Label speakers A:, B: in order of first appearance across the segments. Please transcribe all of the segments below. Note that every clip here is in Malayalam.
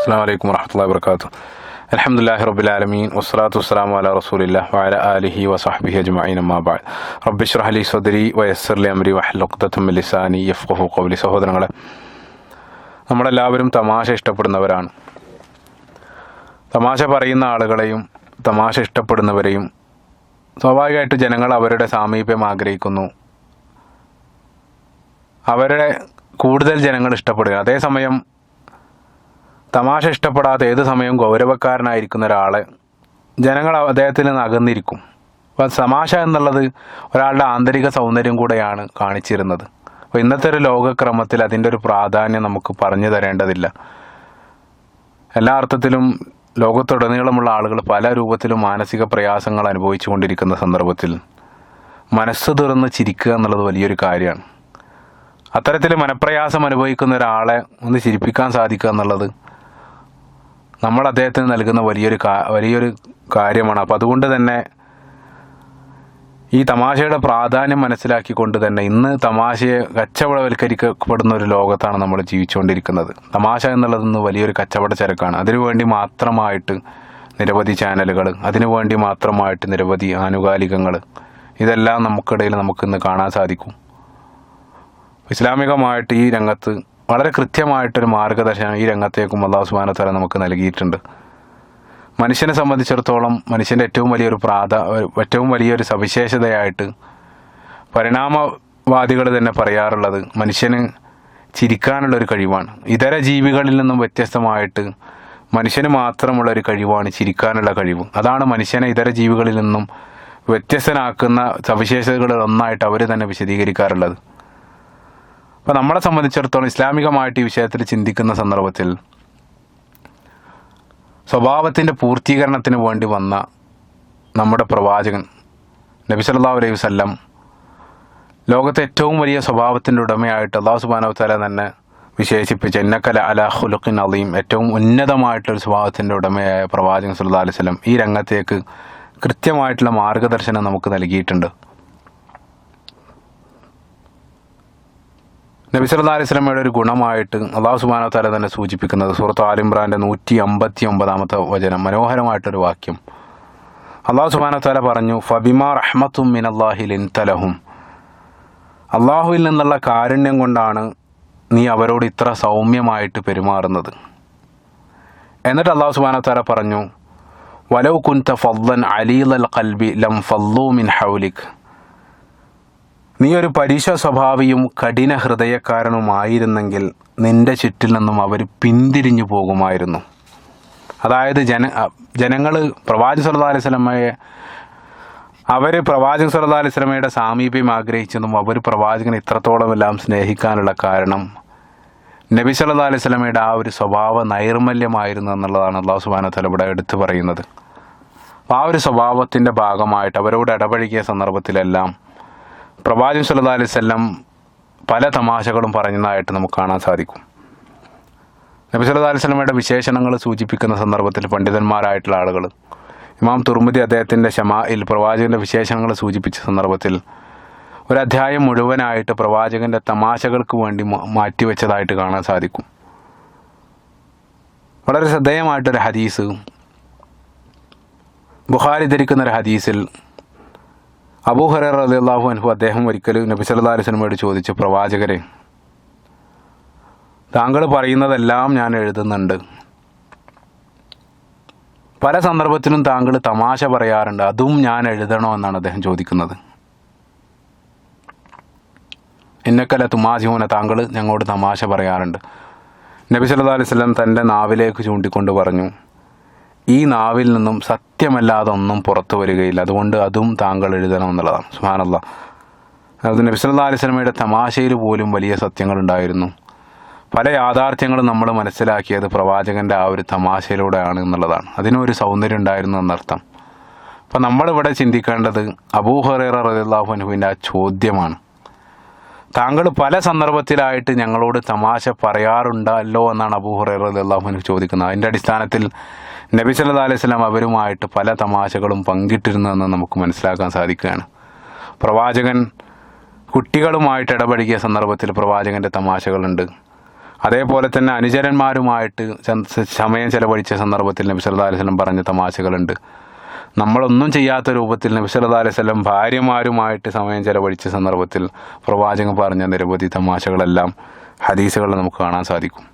A: അസ്സാം വലൈക്കും വർഹമത്തല്ലാ വർക്കാത്തു അലഹമുല്ലാഹി റബുലാലമീൻ വസ്സലാത്തു വസ്സലാമു അല റസൂലില്ല വല ആലിഹി വസഹബിഹി അജ്മഈൻ അമ്മാ ബഅദ് റബ്ബി സദരി ലി സദ്രി വയസ്സിർ ലി അംരി വഹ്ലുൽ ഉഖ്ദത്തം മിൻ ലിസാനി യഫ്ഖഹു ഖൗലി സഹോദരങ്ങളെ നമ്മളെല്ലാവരും തമാശ ഇഷ്ടപ്പെടുന്നവരാണ്. തമാശ പറയുന്ന ആളുകളെയും തമാശ ഇഷ്ടപ്പെടുന്നവരെയും സ്വാഭാവികമായിട്ട് ജനങ്ങൾ അവരുടെ സാമീപ്യം ആഗ്രഹിക്കുന്നു. അവരുടെ കൂടുതൽ ജനങ്ങൾ ഇഷ്ടപ്പെടുക. അതേസമയം തമാശ ഇഷ്ടപ്പെടാത്ത ഏത് സമയവും ഗൗരവക്കാരനായിരിക്കുന്ന ഒരാളെ ജനങ്ങൾ അദ്ദേഹത്തിൽ നിന്ന് അകന്നിരിക്കും. അപ്പോൾ തമാശ എന്നുള്ളത് ഒരാളുടെ ആന്തരിക സൗന്ദര്യം കൂടെയാണ് കാണിച്ചിരുന്നത്. അപ്പോൾ ഇന്നത്തെ ഒരു ലോകക്രമത്തിൽ അതിന്റെ ഒരു പ്രാധാന്യം നമുക്ക് പറഞ്ഞു തരേണ്ടതില്ല. എല്ലാ അർത്ഥത്തിലും ലോകത്തുടനീളമുള്ള ആളുകൾ പല രൂപത്തിലും മാനസിക പ്രയാസങ്ങൾ അനുഭവിച്ചു കൊണ്ടിരിക്കുന്ന സന്ദർഭത്തിൽ മനസ്സ് തുറന്ന് ചിരിക്കുക എന്നുള്ളത് വലിയൊരു കാര്യമാണ്. അത്തരത്തിൽ മനപ്രയാസം അനുഭവിക്കുന്ന ഒരാളെ ഒന്ന് ചിരിപ്പിക്കാൻ സാധിക്കുക എന്നുള്ളത് നമ്മൾ അദ്ദേഹത്തിന് നൽകുന്ന വലിയൊരു വലിയൊരു കാര്യമാണ്. അപ്പോൾ അതുകൊണ്ട് തന്നെ ഈ തമാശയുടെ പ്രാധാന്യം മനസ്സിലാക്കിക്കൊണ്ട് തന്നെ ഇന്ന് തമാശയെ കച്ചവടവൽക്കരിക്കപ്പെടുന്ന ഒരു ലോകത്താണ് നമ്മൾ ജീവിച്ചുകൊണ്ടിരിക്കുന്നത്. തമാശ എന്നുള്ളത് ഇന്ന് വലിയൊരു കച്ചവട ചരക്കാണ്. അതിനുവേണ്ടി മാത്രമായിട്ട് നിരവധി ചാനലുകൾ അതിനുവേണ്ടി മാത്രമായിട്ട് നിരവധി ആനുകാലികങ്ങൾ ഇതെല്ലാം നമുക്കിടയിൽ നമുക്കിന്ന് കാണാൻ സാധിക്കും. ഇസ്ലാമികമായിട്ട് ഈ രംഗത്ത് വളരെ കൃത്യമായിട്ടൊരു മാർഗദർശനം ഈ രംഗത്തേക്കും അള്ളാഹു സുബാനത്തല തല നമുക്ക് നൽകിയിട്ടുണ്ട്. മനുഷ്യനെ സംബന്ധിച്ചിടത്തോളം മനുഷ്യന്റെ ഏറ്റവും വലിയൊരു പ്രാധാ ഏറ്റവും വലിയൊരു സവിശേഷതയായിട്ട് പരിണാമവാദികൾ തന്നെ പറയാറുള്ളത് മനുഷ്യന് ചിരിക്കാനുള്ളൊരു കഴിവാണ്. ഇതര ജീവികളിൽ നിന്നും വ്യത്യസ്തമായിട്ട് മനുഷ്യന് മാത്രമുള്ള ഒരു കഴിവാണ് ചിരിക്കാനുള്ള കഴിവ്. അതാണ് മനുഷ്യനെ ഇതര ജീവികളിൽ നിന്നും വ്യത്യസ്തനാക്കുന്ന സവിശേഷതകളിൽ ഒന്നായിട്ട് അവർ തന്നെ വിശദീകരിക്കാറുള്ളത്. അപ്പോൾ നമ്മളെ സംബന്ധിച്ചിടത്തോളം ഇസ്ലാമികമായിട്ട് ഈ വിഷയത്തിൽ ചിന്തിക്കുന്ന സന്ദർഭത്തിൽ സ്വഭാവത്തിന്റെ പൂർത്തീകരണത്തിന് വേണ്ടി വന്ന നമ്മുടെ പ്രവാചകൻ നബി സല്ലാ അലൈഹി വല്ലം ലോകത്തെ ഏറ്റവും വലിയ സ്വഭാവത്തിന്റെ ഉടമയായിട്ട് അള്ളാഹു സുബാനവത്താല തല തന്നെ വിശേഷിപ്പിച്ച എന്നക്കല അല ഹുലുഖിൻ അലീം ഏറ്റവും ഉന്നതമായിട്ടൊരു സ്വഭാവത്തിന്റെ ഉടമയായ പ്രവാചകൻ സുല്ലാ അലൈഹി വസല്ലം ഈ രംഗത്തേക്ക് കൃത്യമായിട്ടുള്ള മാർഗദർശനം നമുക്ക് നൽകിയിട്ടുണ്ട്. നബി സല്ലല്ലാഹു അലൈഹി വസല്ലമയുടെ ഒരു ഗുണമായിട്ട് അള്ളാഹു സുബ്ഹാനഹു വ തആല തന്നെ സൂചിപ്പിക്കുന്നത് സൂറത്ത് ആലിമ്രാന്റെ നൂറ്റി അമ്പത്തി ഒമ്പതാമത്തെ വചനം മനോഹരമായിട്ടൊരു വാക്യം. അള്ളാഹു സുബ്ഹാനഹു വ തആല പറഞ്ഞു ഫബിമാ റഹ്മത്തും മിൻ മിനല്ലാഹി ലിൻതലഹും അള്ളാഹുവിൽ നിന്നുള്ള കാരുണ്യം കൊണ്ടാണ് നീ അവരോട് ഇത്ര സൗമ്യമായിട്ട് പെരുമാറുന്നത്. എന്നിട്ട് അള്ളാഹു സുബ്ഹാനഹു വ തആല പറഞ്ഞു വലൗ കുൻത ഫദ്ദൻ അലീലൽ ഖൽബി ലം ഫല്ലൂ മിൻ ഹൗലിക്. നീ ഒരു പരീക്ഷ സ്വഭാവിയും കഠിന ഹൃദയക്കാരനുമായിരുന്നെങ്കിൽ നിന്റെ ചുറ്റിൽ നിന്നും അവർ പിന്തിരിഞ്ഞു പോകുമായിരുന്നു. അതായത് ജന ജനങ്ങൾ പ്രവാചക സല്ലല്ലാഹു അലൈഹി സ്വലമയെ അവർ പ്രവാചക സല്ലല്ലാഹു അലൈഹി സ്വലമയുടെ സാമീപ്യം ആഗ്രഹിച്ചതും അവർ പ്രവാചകനെ ഇത്രത്തോളം എല്ലാം സ്നേഹിക്കാനുള്ള കാരണം നബി സല്ലാ അലൈഹി സ്വലമയുടെ ആ ഒരു സ്വഭാവ നൈർമല്യമായിരുന്നു എന്നുള്ളതാണ് അള്ളാഹു സുബാന ഇവിടെ എടുത്തു പറയുന്നത്. ആ ഒരു സ്വഭാവത്തിന്റെ ഭാഗമായിട്ട് അവരോട് ഇടപഴകിയ സന്ദർഭത്തിലെല്ലാം പ്രവാചകൻ അലൈഹി വസല്ലം പല തമാശകളും പറഞ്ഞതായിട്ട് നമുക്ക് കാണാൻ സാധിക്കും. നബി അലൈഹി വസല്ലമയുടെ വിശേഷണങ്ങൾ സൂചിപ്പിക്കുന്ന സന്ദർഭത്തിൽ പണ്ഡിതന്മാരായിട്ടുള്ള ആളുകൾ ഇമാം തുർമുദി അദ്ദേഹത്തിന്റെ ഷമായിൽ പ്രവാചകന്റെ വിശേഷണങ്ങൾ സൂചിപ്പിച്ച സന്ദർഭത്തിൽ ഒരു അധ്യായം മുഴുവനായിട്ട് പ്രവാചകന്റെ തമാശകൾക്ക് വേണ്ടി മാറ്റിവെച്ചതായിട്ട് കാണാൻ സാധിക്കും. വളരെ ശ്രദ്ധേയമായിട്ടൊരു ഹദീസ് ബുഖാരി ധരിക്കുന്നൊരു ഹദീസിൽ അബൂ അലി അള്ളാഹു അൻഹു അദ്ദേഹം ഒരിക്കൽ നബി സല്ലാ അലൈഹി വസല്ലമയോട് ചോദിച്ചു പ്രവാചകരെ താങ്കൾ പറയുന്നതെല്ലാം ഞാൻ എഴുതുന്നുണ്ട്. പല സന്ദർഭത്തിലും താങ്കൾ തമാശ പറയാറുണ്ട് അതും ഞാൻ എഴുതണോ എന്നാണ് അദ്ദേഹം ചോദിക്കുന്നത്. എന്നക്കല തുമാജീവന താങ്കൾ ഞങ്ങളോട് തമാശ പറയാറുണ്ട്. നബി സല്ലാ അലൈഹി വസല്ലം തന്റെ നാവിലേക്ക് ചൂണ്ടിക്കൊണ്ട് പറഞ്ഞു ഈ നാവിൽ നിന്നും സത്യമല്ലാതെ ഒന്നും പുറത്തു വരികയില്ല. അതുകൊണ്ട് അതും താങ്കൾ എഴുതണം എന്നുള്ളതാണ്. സുഹാനല്ല അത് നബി അലിസ്ലമയുടെ തമാശയിൽ പോലും വലിയ സത്യങ്ങളുണ്ടായിരുന്നു. പല യാഥാർത്ഥ്യങ്ങളും നമ്മൾ മനസ്സിലാക്കിയത് പ്രവാചകന്റെ ആ ഒരു തമാശയിലൂടെയാണ് എന്നുള്ളതാണ്. അതിനൊരു സൗന്ദര്യം ഉണ്ടായിരുന്നു എന്നർത്ഥം. അപ്പം നമ്മളിവിടെ ചിന്തിക്കേണ്ടത് അബൂഹറേറ റളിയല്ലാഹു അനുഹുവിന്റെ ആ ചോദ്യമാണ്. താങ്കൾ പല സന്ദർഭത്തിലായിട്ട് ഞങ്ങളോട് തമാശ പറയാറുണ്ടല്ലോ എന്നാണ് അൻഹു ചോദിക്കുന്നത്. അതിന്റെ അടിസ്ഥാനത്തിൽ നബി സല്ലാ അലൈഹി സ്വലാം അവരുമായിട്ട് പല തമാശകളും പങ്കിട്ടിരുന്നതെന്ന് നമുക്ക് മനസ്സിലാക്കാൻ സാധിക്കുകയാണ്. പ്രവാചകൻ കുട്ടികളുമായിട്ട് ഇടപഴകിയ സന്ദർഭത്തിൽ പ്രവാചകന്റെ തമാശകളുണ്ട്. അതേപോലെ തന്നെ അനുചരന്മാരുമായിട്ട് സമയം ചെലവഴിച്ച സന്ദർഭത്തിൽ നബി സല്ലാ അലൈഹി സ്വലം പറഞ്ഞ തമാശകളുണ്ട്. നമ്മളൊന്നും ചെയ്യാത്ത രൂപത്തിൽ നബി സല്ലല്ലാഹു അലൈഹി വസല്ലം ഭാര്യമാരുമായിട്ട് സമയം ചെലവഴിച്ച സന്ദർഭത്തിൽ പ്രവാചകൻ പറഞ്ഞ നിരവധി തമാശകളെല്ലാം ഹദീസുകളിൽ നമുക്ക് കാണാൻ സാധിക്കും.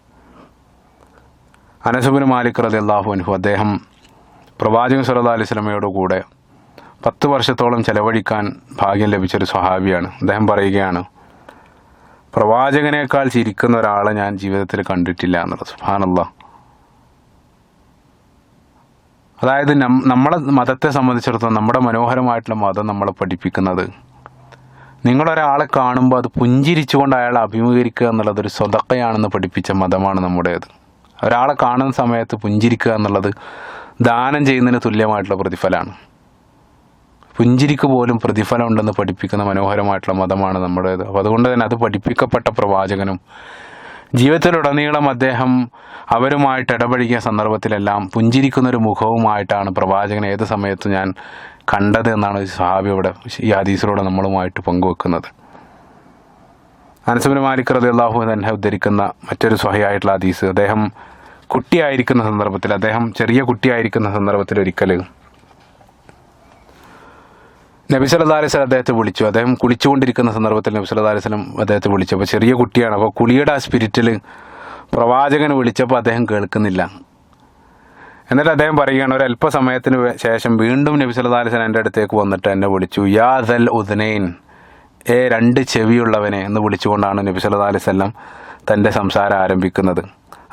A: അനസുബിന് മാലിക് റതി അള്ളാഹു അൻഹു അദ്ദേഹം പ്രവാചകൻ സല്ലല്ലാഹു അലൈഹി വസല്ലമയോട് കൂടെ പത്ത് വർഷത്തോളം ചെലവഴിക്കാൻ ഭാഗ്യം ലഭിച്ചൊരു സ്വഹാബിയാണ്. അദ്ദേഹം പറയുകയാണ് പ്രവാചകനേക്കാൾ ചിരിക്കുന്ന ഒരാളെ ഞാൻ ജീവിതത്തിൽ കണ്ടിട്ടില്ല എന്നുള്ളത്. സുഹാനല്ല അതായത് നമ്മളെ മതത്തെ സംബന്ധിച്ചിടത്തോളം നമ്മുടെ മനോഹരമായിട്ടുള്ള മതം നമ്മളെ പഠിപ്പിക്കുന്നത്. നിങ്ങളൊരാളെ കാണുമ്പോൾ അത് പുഞ്ചിരിച്ചുകൊണ്ട് അയാളെ അഭിമുഖീകരിക്കുക എന്നുള്ളത് ഒരു സ്വതക്കയാണെന്ന് പഠിപ്പിച്ച മതമാണ് നമ്മുടേത്. ഒരാളെ കാണുന്ന സമയത്ത് പുഞ്ചിരിക്കുക എന്നുള്ളത് ദാനം ചെയ്യുന്നതിന് തുല്യമായിട്ടുള്ള പ്രതിഫലമാണ്. പുഞ്ചിരിക്ക് പോലും പ്രതിഫലം ഉണ്ടെന്ന് പഠിപ്പിക്കുന്ന മനോഹരമായിട്ടുള്ള മതമാണ് നമ്മുടേത്. അപ്പോൾ അതുകൊണ്ട് തന്നെ അത് പഠിപ്പിക്കപ്പെട്ട പ്രവാചകനും ജീവിതത്തിലുടനീളം അദ്ദേഹം അവരുമായിട്ട് ഇടപഴകിയ സന്ദർഭത്തിലെല്ലാം പുഞ്ചിരിക്കുന്ന ഒരു മുഖവുമായിട്ടാണ് പ്രവാചകൻ ഏത് സമയത്തും ഞാൻ കണ്ടത് എന്നാണ് സഹാബി ഇവിടെ ഈ ഹദീസിലൂടെ നമ്മളുമായിട്ട് പങ്കുവെക്കുന്നത്. അനസുബിൻ മാലിക് റതി അള്ളാഹു തന്നെ ഉദ്ധരിക്കുന്ന മറ്റൊരു സ്വഹയായിട്ടുള്ള ഹദീസ്. അദ്ദേഹം കുട്ടിയായിരിക്കുന്ന സന്ദർഭത്തിൽ അദ്ദേഹം ചെറിയ കുട്ടിയായിരിക്കുന്ന സന്ദർഭത്തിൽ ഒരിക്കൽ നബി സല്ലല്ലാഹു അലൈഹി സ്വലം അദ്ദേഹത്തെ വിളിച്ചു. അദ്ദേഹം കുളിച്ചുകൊണ്ടിരിക്കുന്ന സന്ദർഭത്തിൽ നബി സല്ലല്ലാഹു അലൈഹി സ്വലം അദ്ദേഹത്തെ വിളിച്ചു. അപ്പോൾ ചെറിയ കുട്ടിയാണ്. അപ്പോൾ കുളിയുടെ ആ സ്പിരിറ്റിൽ പ്രവാചകൻ വിളിച്ചപ്പോൾ അദ്ദേഹം കേൾക്കുന്നില്ല. എന്നിട്ട് അദ്ദേഹം പറയുകയാണ് ഒരു അല്പസമയത്തിന് ശേഷം വീണ്ടും നബി സല്ലല്ലാഹു അലൈഹി വസല്ലം എന്റെ അടുത്തേക്ക് വന്നിട്ട് എന്നെ വിളിച്ചു. യാ ദൽ ഉദ്നൈൻ ഏ രണ്ട് ചെവിയുള്ളവനെ എന്ന് വിളിച്ചുകൊണ്ടാണ് നബി സല്ലല്ലാഹു അലൈഹി വസല്ലം തന്റെ സംസാരം ആരംഭിക്കുന്നത്.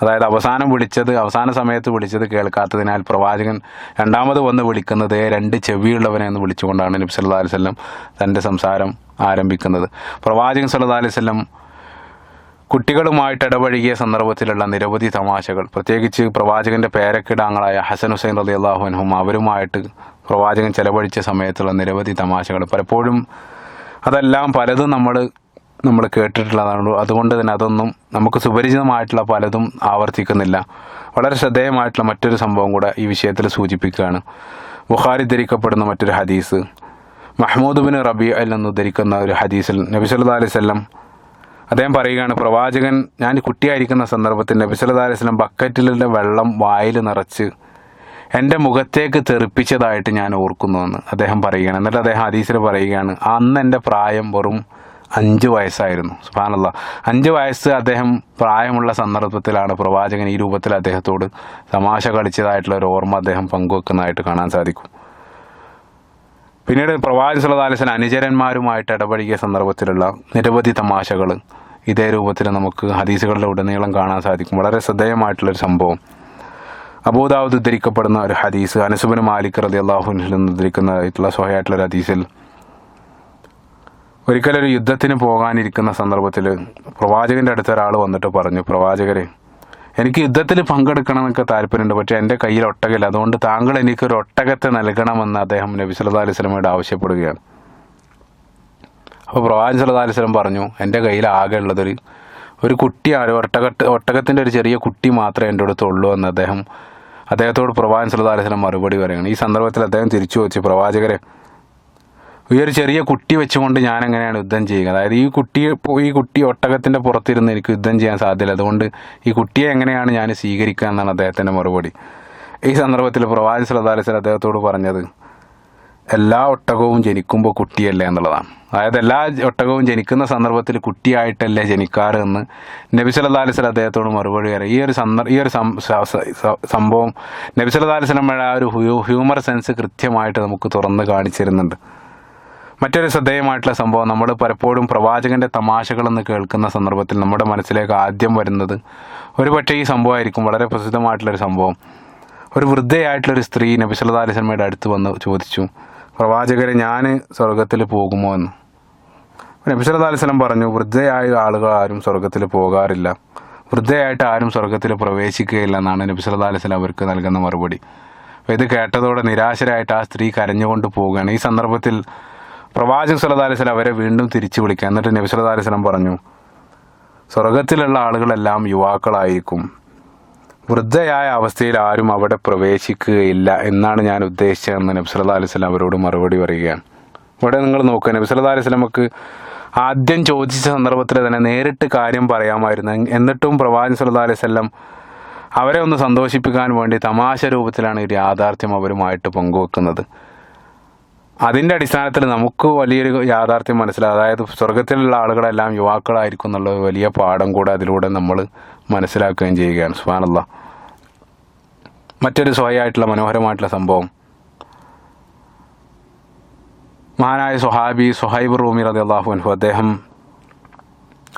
A: അതായത് അവസാനം വിളിച്ചത് അവസാന സമയത്ത് വിളിച്ചത് കേൾക്കാത്തതിനാൽ പ്രവാചകൻ രണ്ടാമത് വന്ന് വിളിക്കുന്നത് "ഏ രണ്ട് ചെവിയുള്ളവനെ എന്ന് വിളിച്ചുകൊണ്ടാണ് നബി സല്ലല്ലാഹു അലൈഹി വസല്ലം തന്റെ സംസാരം ആരംഭിക്കുന്നത്. പ്രവാചകൻ സല്ലാ അലൈഹി വസല്ലം കുട്ടികളുമായിട്ട് ഇടപഴകിയ സന്ദർഭത്തിലുള്ള നിരവധി തമാശകൾ. പ്രത്യേകിച്ച് പ്രവാചകന്റെ പേരക്കിടാങ്ങളായ ഹസൻ ഹുസൈൻ റതി അള്ളാഹുനും അവരുമായിട്ട് പ്രവാചകൻ ചെലവഴിച്ച സമയത്തുള്ള നിരവധി തമാശകൾ. പലപ്പോഴും അതെല്ലാം പലതും നമ്മൾ നമ്മൾ കേട്ടിട്ടുള്ളതാണ് അതുകൊണ്ട് തന്നെ അതൊന്നും നമുക്ക് സുപരിചിതമായിട്ടുള്ള പലതും ആവർത്തിക്കുന്നില്ല. വളരെ ശ്രദ്ധേയമായിട്ടുള്ള മറ്റൊരു സംഭവം കൂടെ ഈ വിഷയത്തിൽ സൂചിപ്പിക്കുകയാണ്. ബുഖാരി ധരിക്കപ്പെടുന്ന മറ്റൊരു ഹദീസ്. മഹ്മൂദ് ബിൻ റബി അൽ നിന്ന് ധരിക്കുന്ന ഒരു ഹദീസിൽ നബി സല്ലാ അലൈഹി സ്വല്ലം അദ്ദേഹം പറയുകയാണ് പ്രവാചകൻ ഞാൻ കുട്ടിയായിരിക്കുന്ന സന്ദർഭത്തിൽ നബി സല്ലാ അലൈഹി സ്വലം ബക്കറ്റിലെ വെള്ളം വായിൽ നിറച്ച് എന്റെ മുഖത്തേക്ക് തെറിപ്പിച്ചതായിട്ട് ഞാൻ ഓർക്കുന്നുവെന്ന് അദ്ദേഹം പറയുകയാണ്. എന്നിട്ട് അദ്ദേഹം ഹദീസിൽ പറയുകയാണ് അന്ന് എന്റെ പ്രായം വെറും അഞ്ച് വയസ്സായിരുന്നു. സുബാനല്ല അഞ്ച് വയസ്സ് അദ്ദേഹം പ്രായമുള്ള സന്ദർഭത്തിലാണ് പ്രവാചകൻ ഈ രൂപത്തിൽ അദ്ദേഹത്തോട് തമാശ കളിച്ചതായിട്ടുള്ള ഒരു ഓർമ്മ അദ്ദേഹം പങ്കുവെക്കുന്നതായിട്ട് കാണാൻ സാധിക്കും. പിന്നീട് പ്രവാചക സുലതാലസൻ അനുചരന്മാരുമായിട്ട് ഇടപഴകിയ സന്ദർഭത്തിലുള്ള നിരവധി തമാശകൾ ഇതേ രൂപത്തിൽ നമുക്ക് ഹദീസുകളുടെ ഉടനീളം കാണാൻ സാധിക്കും. വളരെ ശ്രദ്ധേയമായിട്ടുള്ളൊരു സംഭവം. അബൂദാവൂദ് ഉദ്ധരിക്കപ്പെടുന്ന ഒരു ഹദീസ് അനസുബിന് മാലിക് റതി അള്ളാഹുനിൽ നിന്ന് ഉദ്ധരിക്കുന്നതായിട്ടുള്ള സ്വഹയായിട്ടുള്ള ഒരു ഹദീസിൽ ഒരിക്കലൊരു യുദ്ധത്തിന് പോകാനിരിക്കുന്ന സന്ദർഭത്തിൽ പ്രവാചകന്റെ അടുത്ത് ഒരാൾ വന്നിട്ട് പറഞ്ഞു പ്രവാചകരെ എനിക്ക് യുദ്ധത്തിൽ പങ്കെടുക്കണമെന്നൊക്കെ താല്പര്യമുണ്ട് പക്ഷേ എന്റെ കയ്യിൽ ഒട്ടകയില്ല അതുകൊണ്ട് താങ്കൾ എനിക്കൊരു ഒട്ടകത്തെ നൽകണമെന്ന് അദ്ദേഹം നബി സല്ലാ അലൈഹി വസല്ലമയോട് ആവശ്യപ്പെടുകയാണ്. അപ്പോൾ പ്രവാചകൻ സല്ലാ അലൈഹി സ്വലം പറഞ്ഞു എന്റെ കയ്യിൽ ആകെ ഉള്ളതൊരു ഒരു കുട്ടിയാണ് ഒട്ടകട്ട് ഒട്ടകത്തിന്റെ ഒരു ചെറിയ കുട്ടി മാത്രമേ എന്റെ അടുത്ത് ഉള്ളൂ എന്ന് അദ്ദേഹം അദ്ദേഹത്തോട് പ്രവാചകൻ സല്ലാ അലൈഹി സ്വലം മറുപടി പറയുകയാണ്. ഈ സന്ദർഭത്തിൽ അദ്ദേഹം തിരിച്ചു വെച്ച് പ്രവാചകരെ ഈ ഒരു ചെറിയ കുട്ടി വെച്ചുകൊണ്ട് ഞാൻ എങ്ങനെയാണ് യുദ്ധം ചെയ്യുക? അതായത് ഈ കുട്ടി ഈ കുട്ടി ഒട്ടകത്തിന്റെ പുറത്തിരുന്ന് എനിക്ക് യുദ്ധം ചെയ്യാൻ സാധ്യത അതുകൊണ്ട് ഈ കുട്ടിയെ എങ്ങനെയാണ് ഞാൻ സ്വീകരിക്കുക എന്നാണ് അദ്ദേഹത്തിന്റെ മറുപടി. ഈ സന്ദർഭത്തിൽ പ്രവാചക ശ്രദ്ധാലിസൽ അദ്ദേഹത്തോട് പറഞ്ഞത് എല്ലാ ഒട്ടകവും ജനിക്കുമ്പോൾ കുട്ടിയല്ലേ എന്നുള്ളതാണ്. അതായത് എല്ലാ ഒട്ടകവും ജനിക്കുന്ന സന്ദർഭത്തിൽ കുട്ടിയായിട്ടല്ലേ ജനിക്കാറ് എന്ന് നബി സല്ലല്ലാഹു അലൈഹി വസല്ലം അദ്ദേഹത്തോട് മറുപടി വരെ ഈ ഒരു സന്ദർ ഈ ഒരു സംഭവം നബി സല്ലല്ലാഹു അലൈഹി വസല്ലമയുടെ ആ ഒരു ഹ്യൂ- ഹ്യൂമർ സെൻസ് കൃത്യമായിട്ട് നമുക്ക് തുറന്ന് കാണിച്ചിരുന്നുണ്ട്. മറ്റൊരു ശ്രദ്ധേയമായിട്ടുള്ള സംഭവം നമ്മൾ പലപ്പോഴും പ്രവാചകന്റെ തമാശകളെന്ന് കേൾക്കുന്ന സന്ദർഭത്തിൽ നമ്മുടെ മനസ്സിലേക്ക് ആദ്യം വരുന്നത് ഒരുപക്ഷെ ഈ സംഭവമായിരിക്കും വളരെ പ്രസിദ്ധമായിട്ടുള്ളൊരു സംഭവം. ഒരു വൃദ്ധയായിട്ടുള്ളൊരു സ്ത്രീ നബി സല്ലല്ലാഹു അലൈഹി വസല്ലമയുടെ അടുത്ത് വന്ന് ചോദിച്ചു പ്രവാചകരെ ഞാൻ സ്വർഗത്തിൽ പോകുമോ? എന്ന്. നബി സല്ലല്ലാഹു അലൈഹി വസല്ലം പറഞ്ഞു വൃദ്ധയായ ആളുകൾ ആരും സ്വർഗത്തിൽ പോകാറില്ല. വൃദ്ധയായിട്ട് ആരും സ്വർഗത്തിൽ പ്രവേശിക്കുകയില്ല എന്നാണ് നബി സല്ലല്ലാഹു അലൈഹി വസല്ലം അവർക്ക് നൽകുന്ന മറുപടി. അപ്പോൾ ഇത് കേട്ടതോടെ നിരാശരായിട്ട് ആ സ്ത്രീ കരഞ്ഞുകൊണ്ട് പോവുകയാണ്. ഈ സന്ദർഭത്തിൽ പ്രവാചകൻ സല്ലല്ലാഹു അലൈഹി വസല്ലം അവരെ വീണ്ടും തിരിച്ചു വിളിക്കുക എന്നിട്ട് നബി സല്ലല്ലാഹു അലൈഹി പറഞ്ഞു സ്വർഗത്തിലുള്ള ആളുകളെല്ലാം യുവാക്കളായിരിക്കും. വൃദ്ധയായ അവസ്ഥയിൽ ആരും അവിടെ പ്രവേശിക്കുകയില്ല എന്നാണ് ഞാൻ ഉദ്ദേശിച്ചതെന്ന് നബി സല്ലല്ലാഹു അലൈഹി അവരോട് മറുപടി പറയുകയാണ്. ഇവിടെ നിങ്ങൾ നോക്കുക നബി സല്ലല്ലാഹു അലൈഹി ആദ്യം ചോദിച്ച സന്ദർഭത്തിൽ തന്നെ നേരിട്ട് കാര്യം പറയാമായിരുന്നു. എന്നിട്ടും പ്രവാചകൻ സല്ലല്ലാഹു അലൈഹി അവരെ ഒന്ന് സന്തോഷിപ്പിക്കാൻ വേണ്ടി തമാശ രൂപത്തിലാണ് ഒരു യാഥാർത്ഥ്യം അവരുമായിട്ട് പങ്കുവെക്കുന്നത്. അതിന്റെ അടിസ്ഥാനത്തിൽ നമുക്ക് വലിയൊരു യാഥാർത്ഥ്യം മനസ്സിലാകും. അതായത് സ്വർഗത്തിലുള്ള ആളുകളെല്ലാം യുവാക്കളായിരിക്കും എന്നുള്ള വലിയ പാഠം കൂടെ അതിലൂടെ നമ്മൾ മനസ്സിലാക്കുകയും ചെയ്യുകയാണ്. സുഹാനല്ല മറ്റൊരു സ്വയമായിട്ടുള്ള മനോഹരമായിട്ടുള്ള സംഭവം. മഹാനായ സുഹാബി സുഹൈബ് റൂമി റതി അള്ളാഹു അൻഹു അദ്ദേഹം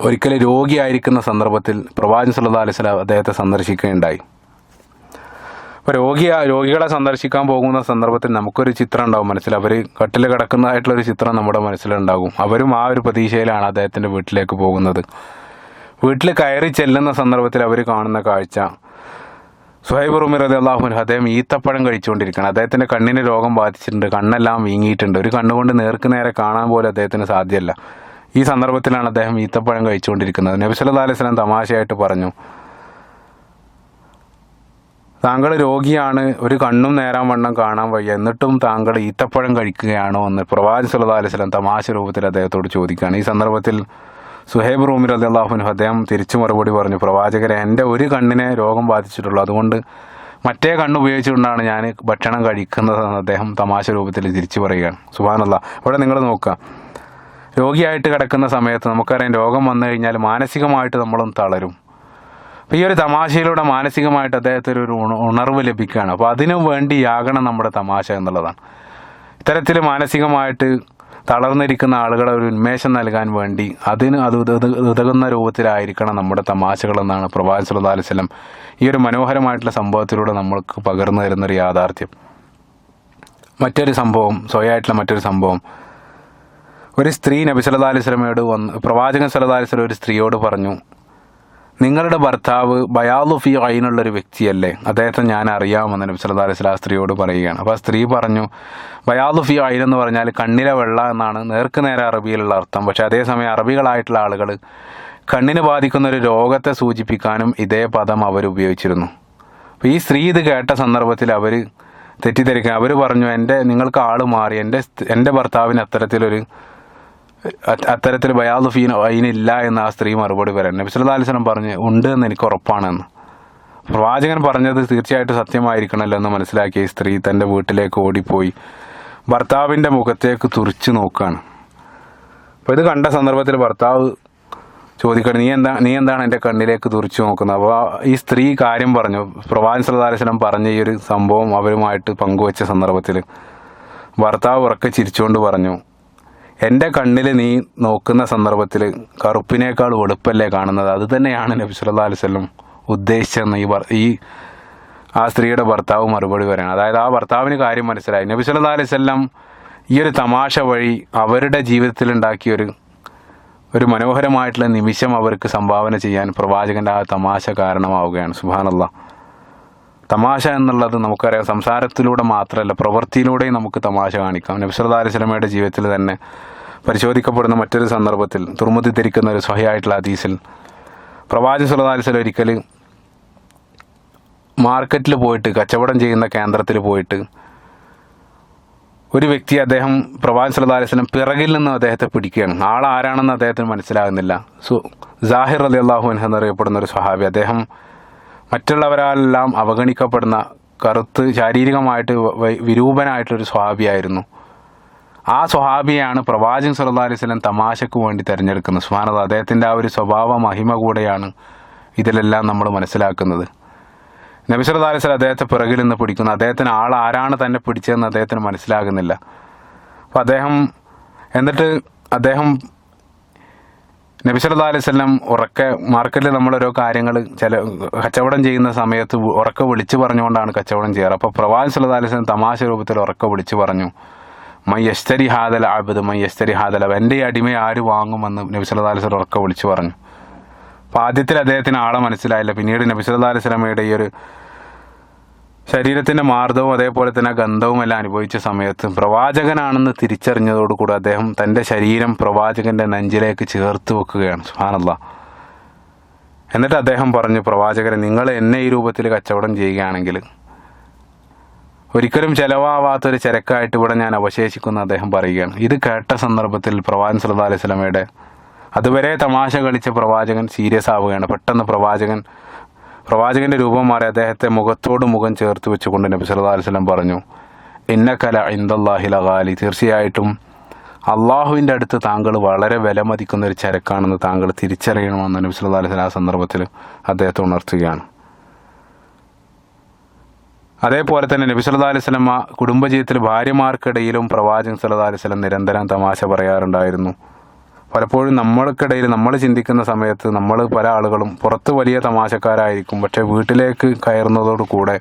A: ഒരിക്കലും രോഗിയായിരിക്കുന്ന സന്ദർഭത്തിൽ പ്രവാചൻ സല്ലാ അലൈഹി സ്വലാം അദ്ദേഹത്തെ സന്ദർശിക്കുകയുണ്ടായി. അപ്പോൾ രോഗി രോഗികളെ സന്ദർശിക്കാൻ പോകുന്ന സന്ദർഭത്തിൽ നമുക്കൊരു ചിത്രം ഉണ്ടാവും മനസ്സിൽ. അവർ കട്ടിൽ കിടക്കുന്നതായിട്ടുള്ളൊരു ചിത്രം നമ്മുടെ മനസ്സിലുണ്ടാകും. അവരും ആ ഒരു പ്രതീക്ഷയിലാണ് അദ്ദേഹത്തിന്റെ വീട്ടിലേക്ക് പോകുന്നത്. വീട്ടിൽ കയറി ചെല്ലുന്ന സന്ദർഭത്തിൽ അവർ കാണുന്ന കാഴ്ച. സുഹൈബ് റുമിർ അതി അള്ളാഹുൻ അദ്ദേഹം ഈത്തപ്പഴം കഴിച്ചുകൊണ്ടിരിക്കുകയാണ്. അദ്ദേഹത്തിന്റെ കണ്ണിന് രോഗം ബാധിച്ചിട്ടുണ്ട് കണ്ണെല്ലാം വീങ്ങിയിട്ടുണ്ട്. ഒരു കണ്ണുകൊണ്ട് നേർക്ക് നേരെ കാണാൻ പോലും അദ്ദേഹത്തിന് സാധ്യമല്ല ഈ സന്ദർഭത്തിലാണ് അദ്ദേഹം ഈത്തപ്പഴം കഴിച്ചുകൊണ്ടിരിക്കുന്നത്. നബി സല്ലല്ലാഹു അലൈഹി സ്വലം തമാശയായിട്ട് പറഞ്ഞു താങ്കൾ രോഗിയാണ് ഒരു കണ്ണും നേരാൻ വണ്ണം കാണാൻ വയ്യ. എന്നിട്ടും താങ്കൾ ഈത്തപ്പഴം കഴിക്കുകയാണോ എന്ന് പ്രവാചകൻ സുല്ലാ അലൈഹി തമാശ രൂപത്തിൽ അദ്ദേഹത്തോട് ചോദിക്കുകയാണ്. ഈ സന്ദർഭത്തിൽ സുഹൈബ് റൂമിൽ അള്ളാഹുനു അദ്ദേഹം തിരിച്ചു മറുപടി പറഞ്ഞു പ്രവാചകരെ എന്റെ ഒരു കണ്ണിനെ രോഗം ബാധിച്ചിട്ടുള്ളൂ. അതുകൊണ്ട് മറ്റേ കണ്ണ് ഉപയോഗിച്ചുകൊണ്ടാണ് ഞാൻ ഭക്ഷണം കഴിക്കുന്നതെന്ന് അദ്ദേഹം തമാശ രൂപത്തിൽ തിരിച്ചു പറയുകയാണ്. സുബാനല്ല ഇവിടെ നിങ്ങൾ നോക്കുക. രോഗിയായിട്ട് കിടക്കുന്ന സമയത്ത് നമുക്കറിയാം രോഗം വന്നു കഴിഞ്ഞാൽ മാനസികമായിട്ട് നമ്മളും തളരും. അപ്പോൾ ഈ ഒരു തമാശയിലൂടെ മാനസികമായിട്ട് അദ്ദേഹത്തിന് ഒരു ഉണർവ് ലഭിക്കുകയാണ്. അപ്പോൾ അതിനു വേണ്ടിയാകണം നമ്മുടെ തമാശ എന്നുള്ളതാണ്. ഇത്തരത്തിൽ മാനസികമായിട്ട് തളർന്നിരിക്കുന്ന ആളുകളെ ഒരു ഉന്മേഷം നൽകാൻ വേണ്ടി അതിന് അത് ഉതകുന്ന രൂപത്തിലായിരിക്കണം നമ്മുടെ തമാശകളെന്നാണ് പ്രവാചകൻ സുല്ലാ അലൈഹി വസല്ലം ഈ ഒരു മനോഹരമായിട്ടുള്ള സംഭവത്തിലൂടെ നമ്മൾക്ക് പകർന്നു തരുന്നൊരു യാഥാർത്ഥ്യം. മറ്റൊരു സംഭവം സ്വയമായിട്ടുള്ള മറ്റൊരു സംഭവം. ഒരു സ്ത്രീ നബി സല്ലല്ലാഹു അലൈഹി സ്വലമയോട് വന്ന് പ്രവാചകൻ സല്ലല്ലാഹു അലൈഹി സ്വലം ഒരു സ്ത്രീയോട് പറഞ്ഞു നിങ്ങളുടെ ഭർത്താവ് ബയാലുഫി അയിനുള്ളൊരു വ്യക്തിയല്ലേ? അദ്ദേഹത്തെ ഞാൻ അറിയാമെന്ന് നബി സല്ലല്ലാഹു അലൈഹി സ്വലാ സ്ത്രീയോട് പറയുകയാണ്. അപ്പോൾ ആ സ്ത്രീ പറഞ്ഞു ബയാലുഫി അയിൻ എന്ന് പറഞ്ഞാൽ കണ്ണിലെ വെള്ള എന്നാണ് നേർക്ക് നേരെ അറബിയിലുള്ള അർത്ഥം. പക്ഷേ അതേസമയം അറബികളായിട്ടുള്ള ആളുകൾ കണ്ണിന് ബാധിക്കുന്ന ഒരു രോഗത്തെ സൂചിപ്പിക്കാനും ഇതേ പദം അവർ ഉപയോഗിച്ചിരുന്നു. അപ്പോൾ ഈ സ്ത്രീ ഇത് കേട്ട സന്ദർഭത്തിൽ അവർ തെറ്റിദ്ധരിക്കുക അവർ പറഞ്ഞു എന്റെ നിങ്ങൾക്ക് ആൾ മാറി. എന്റെ എന്റെ ഭർത്താവിന് അത്തരത്തിലൊരു അത്തരത്തിൽ ബയാദുഫീൻ അതിനില്ല എന്ന് ആ സ്ത്രീ മറുപടി പറയാൻ നബി സല്ലല്ലാഹു അലൈഹി വസല്ലം പറഞ്ഞു ഉണ്ട് എന്ന് എനിക്ക് ഉറപ്പാണെന്ന്. പ്രവാചകൻ പറഞ്ഞത് തീർച്ചയായിട്ടും സത്യമായിരിക്കണമല്ലോ എന്ന് മനസ്സിലാക്കിയ സ്ത്രീ തന്റെ വീട്ടിലേക്ക് ഓടിപ്പോയി. ഭർത്താവിന്റെ മുഖത്തേക്ക് തുറിച്ചു നോക്കുകയാണ് അപ്പോൾ ഇത് കണ്ട സന്ദർഭത്തിൽ ഭർത്താവ് ചോദിക്കണം നീ എന്താ നീ എന്താണ് എന്റെ കണ്ണിലേക്ക് തുറിച്ചു നോക്കുന്നത്? അപ്പോൾ ഈ സ്ത്രീ കാര്യം പറഞ്ഞു. അലൈഹി വസല്ലം പറഞ്ഞ ഈ ഒരു സംഭവം അവരുമായിട്ട് പങ്കുവച്ച സന്ദർഭത്തിൽ ഭർത്താവ് ഉറക്കെ ചിരിച്ചുകൊണ്ട് പറഞ്ഞു. എന്റെ കണ്ണിൽ നീ നോക്കുന്ന സന്ദർഭത്തിൽ കറുപ്പിനേക്കാൾ വെളുപ്പല്ലേ കാണുന്നത്? അത് തന്നെയാണ് നബി ഉദ്ദേശിച്ചതെന്ന് ഈ ഈ ആ സ്ത്രീയുടെ ഭർത്താവ് മറുപടി പറയണം. അതായത് ആ ഭർത്താവിന് കാര്യം മനസ്സിലായി. നബി വസല്ലം ഈ ഒരു തമാശ വഴി അവരുടെ ജീവിതത്തിൽ ഉണ്ടാക്കിയൊരു ഒരു ഒരു മനോഹരമായിട്ടുള്ള നിമിഷം അവർക്ക് സംഭാവന ചെയ്യാൻ പ്രവാചകന്റെ ആ തമാശ കാരണമാവുകയാണ്. സുബാനല്ല തമാശ എന്നുള്ളത് നമുക്കറിയാം. സംസാരത്തിലൂടെ മാത്രമല്ല പ്രവൃത്തിയിലൂടെയും നമുക്ക് തമാശ കാണിക്കാം. നബ്സല്ലാ അലിസ്ലമയുടെ ജീവിതത്തിൽ തന്നെ പരിശോധിക്കപ്പെടുന്ന മറ്റൊരു സന്ദർഭത്തിൽ തുറമുതി ധരിക്കുന്ന ഒരു സ്വഹയായിട്ടുള്ള ഹദീസിൽ പ്രവാചകൻ സല്ലല്ലാഹു അലൈഹി വസല്ലം ഒരിക്കൽ മാർക്കറ്റിൽ പോയിട്ട് കച്ചവടം ചെയ്യുന്ന കേന്ദ്രത്തിൽ പോയിട്ട് ഒരു വ്യക്തി അദ്ദേഹം പ്രവാചകൻ സല്ലല്ലാഹു അലൈഹി വസല്ലം പിറകിൽ നിന്ന് അദ്ദേഹത്തെ പിടിക്കുകയാണ്. ആൾ ആരാണെന്ന് അദ്ദേഹത്തിന് മനസ്സിലാകുന്നില്ല. സു ജാഹിർ അലി അള്ളാഹു എന്നറിയപ്പെടുന്ന ഒരു സ്വഹാബി അദ്ദേഹം മറ്റുള്ളവരാലെല്ലാം അവഗണിക്കപ്പെടുന്ന കറുത്ത് ശാരീരികമായിട്ട് വിരൂപനായിട്ടൊരു സ്വഹാബിയായിരുന്നു. ആ സ്വഹാബിയാണ് പ്രവാചകൻ സല്ലല്ലാഹു അലൈഹി വസല്ലം തമാശക്ക് വേണ്ടി തിരഞ്ഞെടുക്കുന്നത്. സുഹാനത് അദ്ദേഹത്തിന്റെ ആ ഒരു സ്വഭാവ മഹിമ കൂടെയാണ് ഇതിലെല്ലാം നമ്മൾ മനസ്സിലാക്കുന്നത്. നബി അലൈഹി വസല്ലം അദ്ദേഹത്തെ പിറകിൽ നിന്ന് പിടിക്കുന്നു. അദ്ദേഹത്തിന് ആൾ ആരാണ് തന്നെ പിടിച്ചതെന്ന് അദ്ദേഹത്തിന് മനസ്സിലാകുന്നില്ല. അപ്പോൾ അദ്ദേഹം എന്നിട്ട് അദ്ദേഹം നബി സല്ലല്ലാഹു അലൈഹി ഉറക്കെ മാർക്കറ്റിൽ നമ്മൾ ഓരോ കാര്യങ്ങൾ ചില കച്ചവടം ചെയ്യുന്ന സമയത്ത് ഉറക്കെ വിളിച്ചു പറഞ്ഞുകൊണ്ടാണ് കച്ചവടം ചെയ്യാറ്. അപ്പോൾ പ്രവാചകൻ സല്ലല്ലാഹു അലൈഹി തമാശ രൂപത്തിൽ ഉറക്കെ വിളിച്ചു പറഞ്ഞു മൈ യസ്തരി ഹാദൽ ആബിദ് മൈ യസ്തരി ഹാദൽ എന്റെ അടിമ ആര് വാങ്ങുമെന്ന് നബി സല്ലല്ലാഹു അലൈഹി ഉറക്കെ വിളിച്ചു പറഞ്ഞു. അപ്പോൾ ആദ്യത്തിൽ അദ്ദേഹത്തിന് ആളെ മനസ്സിലായില്ല. പിന്നീട് നബി സല്ലല്ലാഹു അലൈഹി വസല്ലമയുടെ ഈ ഒരു ശരീരത്തിന്റെ മാർദ്ദവും അതേപോലെ തന്നെ ഗന്ധവും എല്ലാം അനുഭവിച്ച സമയത്ത് പ്രവാചകനാണെന്ന് തിരിച്ചറിഞ്ഞതോടുകൂടി അദ്ദേഹം തന്റെ ശരീരം പ്രവാചകന്റെ നെഞ്ചിലേക്ക് ചേർത്ത് വെക്കുകയാണ്. സുഹാനല്ല എന്നിട്ട് അദ്ദേഹം പറഞ്ഞു പ്രവാചകരെ നിങ്ങൾ എന്നെ ഈ രൂപത്തിൽ കച്ചവടം ചെയ്യുകയാണെങ്കിൽ ഒരിക്കലും ചെലവാവാത്തൊരു ചരക്കായിട്ട് ഇവിടെ ഞാൻ അവശേഷിക്കുന്ന അദ്ദേഹം പറയുകയാണ്. ഇത് കേട്ട സന്ദർഭത്തിൽ പ്രവാചൻ സല്ലല്ലാഹു അലൈഹി വസല്ലമയുടെ അതുവരെ തമാശ കളിച്ച പ്രവാചകൻ സീരിയസ് ആവുകയാണ്. പെട്ടെന്ന് പ്രവാചകൻ പ്രവാചകന്റെ രൂപം മാറി അദ്ദേഹത്തെ മുഖത്തോട് മുഖം ചേർത്ത് വെച്ചുകൊണ്ട് നബി സല്ലല്ലാഹു അലൈഹി വസല്ലം പറഞ്ഞു ഇന്നക്കല ഇന്ദാഹി ലഗാലി തീർച്ചയായിട്ടും അള്ളാഹുവിന്റെ അടുത്ത് താങ്കൾ വളരെ വിലമതിക്കുന്ന ഒരു ചരക്കാണെന്ന് താങ്കൾ തിരിച്ചറിയണമെന്ന് നബി സല്ലല്ലാഹു അലൈഹി ആ സന്ദർഭത്തിൽ അദ്ദേഹത്തെ ഉണർത്തുകയാണ്. അതേപോലെ തന്നെ നബി സല്ലല്ലാഹു അലൈഹി വസല്ലം കുടുംബജീവിതത്തിൽ ഭാര്യമാർക്കിടയിലും പ്രവാചകൻ സല്ലല്ലാഹു അലൈഹി വസല്ലം നിരന്തരം തമാശ പറയാറുണ്ടായിരുന്നു. പലപ്പോഴും നമ്മൾക്കിടയിൽ നമ്മൾ ചിന്തിക്കുന്ന സമയത്ത് നമ്മൾ പല ആളുകളും പുറത്ത് വലിയ തമാശക്കാരായിരിക്കും. പക്ഷേ വീട്ടിലേക്ക് കയറുന്നതോടുകൂടെ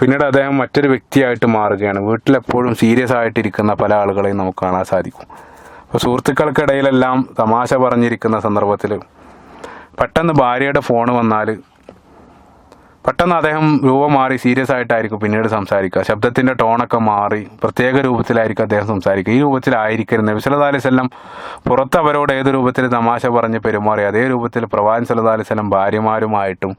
A: പിന്നീട് അദ്ദേഹം മറ്റൊരു വ്യക്തിയായിട്ട് മാറുകയാണ്. വീട്ടിലെപ്പോഴും സീരിയസ് ആയിട്ടിരിക്കുന്ന പല ആളുകളെയും നമുക്ക് കാണാൻ സാധിക്കും. അപ്പോൾ സുഹൃത്തുക്കൾക്കിടയിലെല്ലാം തമാശ പറഞ്ഞിരിക്കുന്ന സന്ദർഭത്തിൽ പെട്ടെന്ന് ഭാര്യയുടെ ഫോൺ വന്നാൽ പെട്ടെന്ന് അദ്ദേഹം രൂപം മാറി സീരിയസ് ആയിട്ടായിരിക്കും പിന്നീട് സംസാരിക്കുക. ശബ്ദത്തിന്റെ ടോണൊക്കെ മാറി പ്രത്യേക രൂപത്തിലായിരിക്കും അദ്ദേഹം സംസാരിക്കുക. ഈ രൂപത്തിലായിരിക്കരുത്. നബി സല്ലല്ലാഹു അലൈഹി വസല്ലം പുറത്ത് അവരോട് ഏത് രൂപത്തിൽ തമാശ പറഞ്ഞ് പെരുമാറി അതേ രൂപത്തിൽ പ്രവാചകൻ സല്ലല്ലാഹു അലൈഹി വസല്ലം ഭാര്യമാരുമായിട്ടും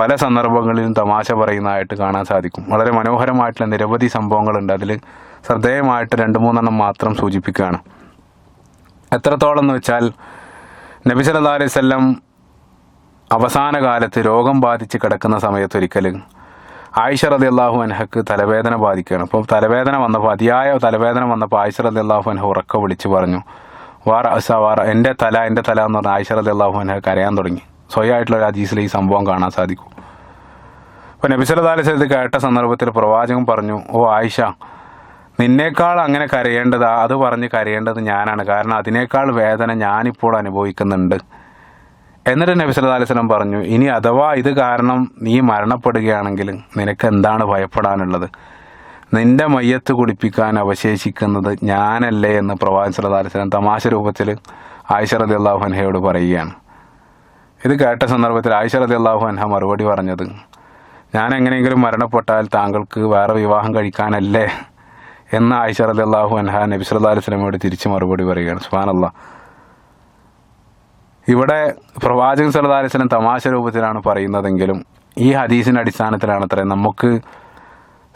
A: പല സന്ദർഭങ്ങളിലും തമാശ പറയുന്നതായിട്ട് കാണാൻ സാധിക്കും. വളരെ മനോഹരമായിട്ടുള്ള നിരവധി സംഭവങ്ങളുണ്ട്. അതിൽ ശ്രദ്ധേയമായിട്ട് രണ്ട് മൂന്നെണ്ണം മാത്രം സൂചിപ്പിക്കുകയാണ്. എത്രത്തോളം എന്ന് വെച്ചാൽ നബി സല്ലല്ലാഹു അലൈഹി വസല്ലം അവസാന കാലത്ത് രോഗം ബാധിച്ച് കിടക്കുന്ന സമയത്ത് ഒരിക്കൽ ആയിഷ റതി അള്ളാഹു അൻഹക്ക് തലവേദന ബാധിക്കുകയാണ്. അപ്പോൾ തലവേദന വന്നപ്പോൾ അതിയായ തലവേദന വന്നപ്പോൾ ആയിഷ റതി അള്ളാഹു അൻഹ ഉറക്ക വിളിച്ച് പറഞ്ഞു വാറ അസ വാറ എന്റെ തല എന്റെ തല എന്ന് പറഞ്ഞാൽ ആയിഷ റതി അള്ളാഹു അൻഹ കരയാൻ തുടങ്ങി. സ്വയമായിട്ടുള്ള ഒരു ഹദീസിൽ ഈ സംഭവം കാണാൻ സാധിക്കും. അപ്പോൾ നബി സല്ലല്ലാഹു അലൈഹി ഇത് കേട്ട സന്ദർഭത്തിൽ പ്രവാചകൻ പറഞ്ഞു ഓ ആയിഷ നിന്നേക്കാൾ അങ്ങനെ കരയേണ്ടത് അത് പറഞ്ഞ് കരയേണ്ടത് ഞാനാണ്. കാരണം അതിനേക്കാൾ വേദന ഞാനിപ്പോൾ അനുഭവിക്കുന്നുണ്ട്. എന്നിട്ട് നബി സല്ലല്ലാഹു അലൈഹി സ്വലം പറഞ്ഞു ഇനി അഥവാ ഇത് കാരണം നീ മരണപ്പെടുകയാണെങ്കിൽ നിനക്ക് എന്താണ് ഭയപ്പെടാനുള്ളത്? നിന്റെ മയ്യത്ത് കുടിപ്പിക്കാൻ അവശേഷിക്കുന്നത് ഞാനല്ലേ? എന്ന് പ്രവാചകൻ സല്ലല്ലാഹു അലൈഹി സ്വലം തമാശ രൂപത്തിൽ ആയിഷ റളിയല്ലാഹു അൻഹയോട് പറയുകയാണ്. ഇത് കേട്ട സന്ദർഭത്തിൽ ആയിഷ റളിയല്ലാഹു അൻഹ മറുപടി പറഞ്ഞത് ഞാൻ എങ്ങനെയെങ്കിലും മരണപ്പെട്ടാൽ താങ്കൾക്ക് വേറെ വിവാഹം കഴിക്കാനല്ലേ? എന്ന് ആയിഷ റളിയല്ലാഹു അൻഹ നബി സല്ലല്ലാഹു അലൈഹി വസല്ലമയോട് തിരിച്ച് മറുപടി പറയുകയാണ്. സുബ്ഹാനല്ലാഹ്. ഇവിടെ പ്രവാചകൻ സലതാലിസ്ലം തമാശ രൂപത്തിലാണ് പറയുന്നതെങ്കിലും ഈ ഹദീസിന്റെ അടിസ്ഥാനത്തിലാണ് അത്ര നമുക്ക്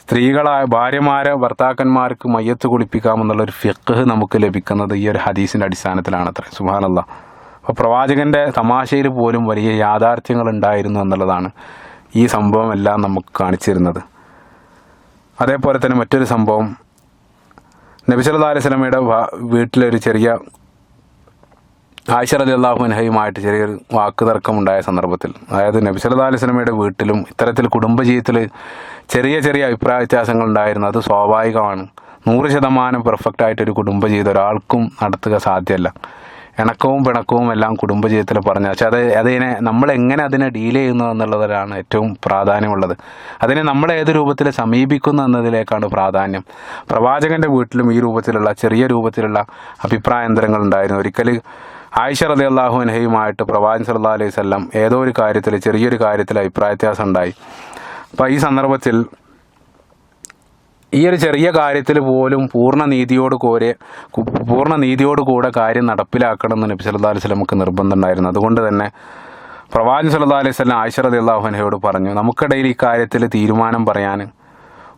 A: സ്ത്രീകളായ ഭാര്യമാരെ ഭർത്താക്കന്മാർക്ക് മയ്യത്ത് കുളിപ്പിക്കാമെന്നുള്ളൊരു ഫിഖ് നമുക്ക് ലഭിക്കുന്നത് ഈ ഒരു ഹദീസിന്റെ അടിസ്ഥാനത്തിലാണ് അത്ര സുഹാനല്ല അപ്പോൾ പ്രവാചകന്റെ തമാശയിൽ പോലും വലിയ യാഥാർത്ഥ്യങ്ങൾ ഉണ്ടായിരുന്നു എന്നുള്ളതാണ് ഈ സംഭവം എല്ലാം നമുക്ക് കാണിച്ചു തരുന്നത് അതേപോലെ തന്നെ മറ്റൊരു സംഭവം. നബി സല്ലല്ലാഹു അലൈഹി വസല്ലമയുടെ ഭ- വീട്ടിലൊരു ചെറിയ ആയിഷ റലി അള്ളാഹു അൻഹയുമായിട്ട് ചെറിയൊരു വാക്ക് തർക്കമുണ്ടായ സന്ദർഭത്തിൽ. അതായത് അലൈഹി വസല്ലമയുടെ വീട്ടിലും ഇത്തരത്തിൽ കുടുംബജീവിതത്തിൽ ചെറിയ ചെറിയ അഭിപ്രായ വ്യത്യാസങ്ങൾ ഉണ്ടായിരുന്നു. അത് സ്വാഭാവികമാണ്. നൂറ് ശതമാനം പെർഫെക്റ്റ് ആയിട്ടൊരു കുടുംബജീവിതം ഒരാൾക്കും നടത്തുക സാധ്യമല്ല. ഇണക്കവും പിണക്കവും എല്ലാം കുടുംബജീവിതത്തിൽ പറഞ്ഞു പക്ഷെ അത് അതിനെ നമ്മൾ എങ്ങനെ അതിനെ ഡീൽ ചെയ്യുന്നു എന്നുള്ളതിലാണ് ഏറ്റവും പ്രാധാന്യമുള്ളത്. അതിനെ നമ്മൾ ഏത് രൂപത്തിൽ സമീപിക്കുന്നു എന്നതിലേക്കാണ് പ്രാധാന്യം. പ്രവാചകന്റെ വീട്ടിലും ഈ രൂപത്തിലുള്ള ചെറിയ രൂപത്തിലുള്ള അഭിപ്രായാന്തരങ്ങൾ ഉണ്ടായിരുന്നു. ഒരിക്കൽ ആയിഷ റതി അള്ളാഹു അനഹയുമായിട്ട് പ്രവാചകൻ സല്ലാ അലൈഹി സ്വല്ലം ഏതോ ഒരു കാര്യത്തിൽ ചെറിയൊരു കാര്യത്തിൽ അഭിപ്രായ വ്യത്യാസം ഉണ്ടായി അപ്പോൾ ഈ സന്ദർഭത്തിൽ ഈ ഒരു ചെറിയ കാര്യത്തിൽ പോലും പൂർണ നീതിയോട് കോരെ പൂർണ നീതിയോട് കൂടെ കാര്യം നടപ്പിലാക്കണമെന്ന് നബി സല്ലാ അലൈഹി സ്വലമുക്ക് നിർബന്ധമുണ്ടായിരുന്നു അതുകൊണ്ട് തന്നെ പ്രവാചൻ സല്ലാ അലൈഹി വസല്ലം ആയിഷ റളിയല്ലാഹു അൻഹയോട് പറഞ്ഞു നമുക്കിടയിൽ ഈ കാര്യത്തിൽ തീരുമാനം പറയാൻ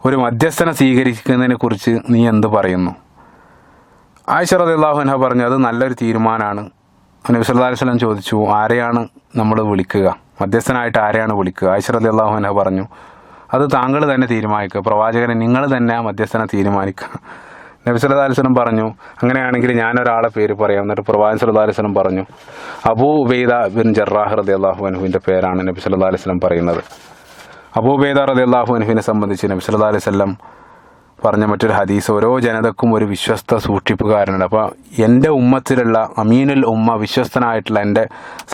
A: ഒരു മധ്യസ്ഥനെ സ്വീകരിക്കുന്നതിനെ കുറിച്ച് നീ എന്ത് പറയുന്നു? ആയിഷ റളിയല്ലാഹു അൻഹ പറഞ്ഞു അത് നല്ലൊരു തീരുമാനമാണ്. നബി വസല്ലം ചോദിച്ചു ആരെയാണ് നമ്മൾ വിളിക്കുക? മധ്യസ്ഥനായിട്ട് ആരെയാണ് വിളിക്കുക? ആയിഷ റളിയല്ലാഹു അൻഹ പറഞ്ഞു അത് താങ്കൾ തന്നെ തീരുമാനിക്കുക. പ്രവാചകനെ നിങ്ങൾ തന്നെ ആ മധ്യസ്ഥനെ തീരുമാനിക്കുക. നബി സല്ലല്ലാഹു അലൈഹി പറഞ്ഞു അങ്ങനെയാണെങ്കിൽ ഞാനൊരാളെ പേര് പറയാം. എന്നിട്ട് പ്രവാചകൻ സല്ലല്ലാഹു അലൈഹി പറഞ്ഞു അബൂ ഉബൈദ ബിൻ ജറാഹ് റതി അള്ളാഹു അനുഹുവിന്റെ പേരാണ് നബി സല്ലല്ലാഹു അലൈഹി വസല്ലം പറയുന്നത്. അബൂ ഉബൈദ റതി അള്ളാഹു അനുഹുവിനെ സംബന്ധിച്ച് നബി സല്ലല്ലാഹു അലൈഹി പറഞ്ഞ മറ്റൊരു ഹദീസ് ഓരോ ജനതക്കും ഒരു വിശ്വസ്ത സൂക്ഷിപ്പുകാരനുണ്ട്. അപ്പോൾ എന്റെ ഉമ്മത്തിലുള്ള അമീനുൽ ഉമ്മ വിശ്വസ്തനായിട്ടുള്ള എന്റെ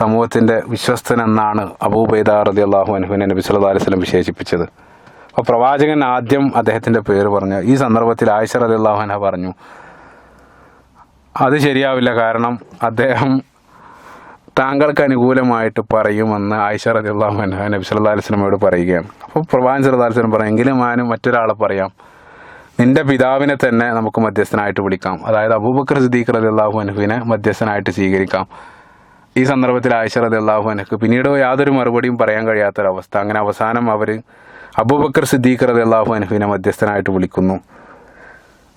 A: സമൂഹത്തിന്റെ വിശ്വസ്തൻ എന്നാണ് അബൂബൈദ റതി അള്ളാഹു അനുഹുവിനെ നബി സല്ലല്ലാഹു അലൈഹി വസല്ലം വിശേഷിപ്പിച്ചത്. അപ്പോൾ പ്രവാചകൻ ആദ്യം അദ്ദേഹത്തിന്റെ പേര് പറഞ്ഞു. ഈ സന്ദർഭത്തിൽ ആയിഷ റതി അള്ളാഹു അൻഹ പറഞ്ഞു അത് ശരിയാവില്ല കാരണം അദ്ദേഹം താങ്കൾക്ക് അനുകൂലമായിട്ട് പറയുമെന്ന് ആയിഷ റതി അള്ളാഹു നബി സല്ലല്ലാഹു അലൈഹി വസല്ലമയോട് പറയുകയാണ്. അപ്പോൾ പ്രവാചൻ സല്ലാ അലിസ്ലം പറഞ്ഞു എങ്കിലും ഞാനും മറ്റൊരാളെ പറയാം. നിന്റെ പിതാവിനെ തന്നെ നമുക്ക് മധ്യസ്ഥനായിട്ട് വിളിക്കാം. അതായത് അബൂബക്കർ സിദ്ദീഖ് അലി അള്ളാഹു അനഹുവിനെ മധ്യസ്ഥനായിട്ട് സ്വീകരിക്കാം. ഈ സന്ദർഭത്തിൽ ആയിഷ അലി അള്ളാഹു അനഹ് പിന്നീട് യാതൊരു മറുപടിയും പറയാൻ കഴിയാത്തൊരവസ്ഥ. അങ്ങനെ അവസാനം അവർ അബൂബക്കർ സിദ്ദീഖ് അലി അള്ളാഹു അനുഹുവിനെ മധ്യസ്ഥനായിട്ട് വിളിക്കുന്നു.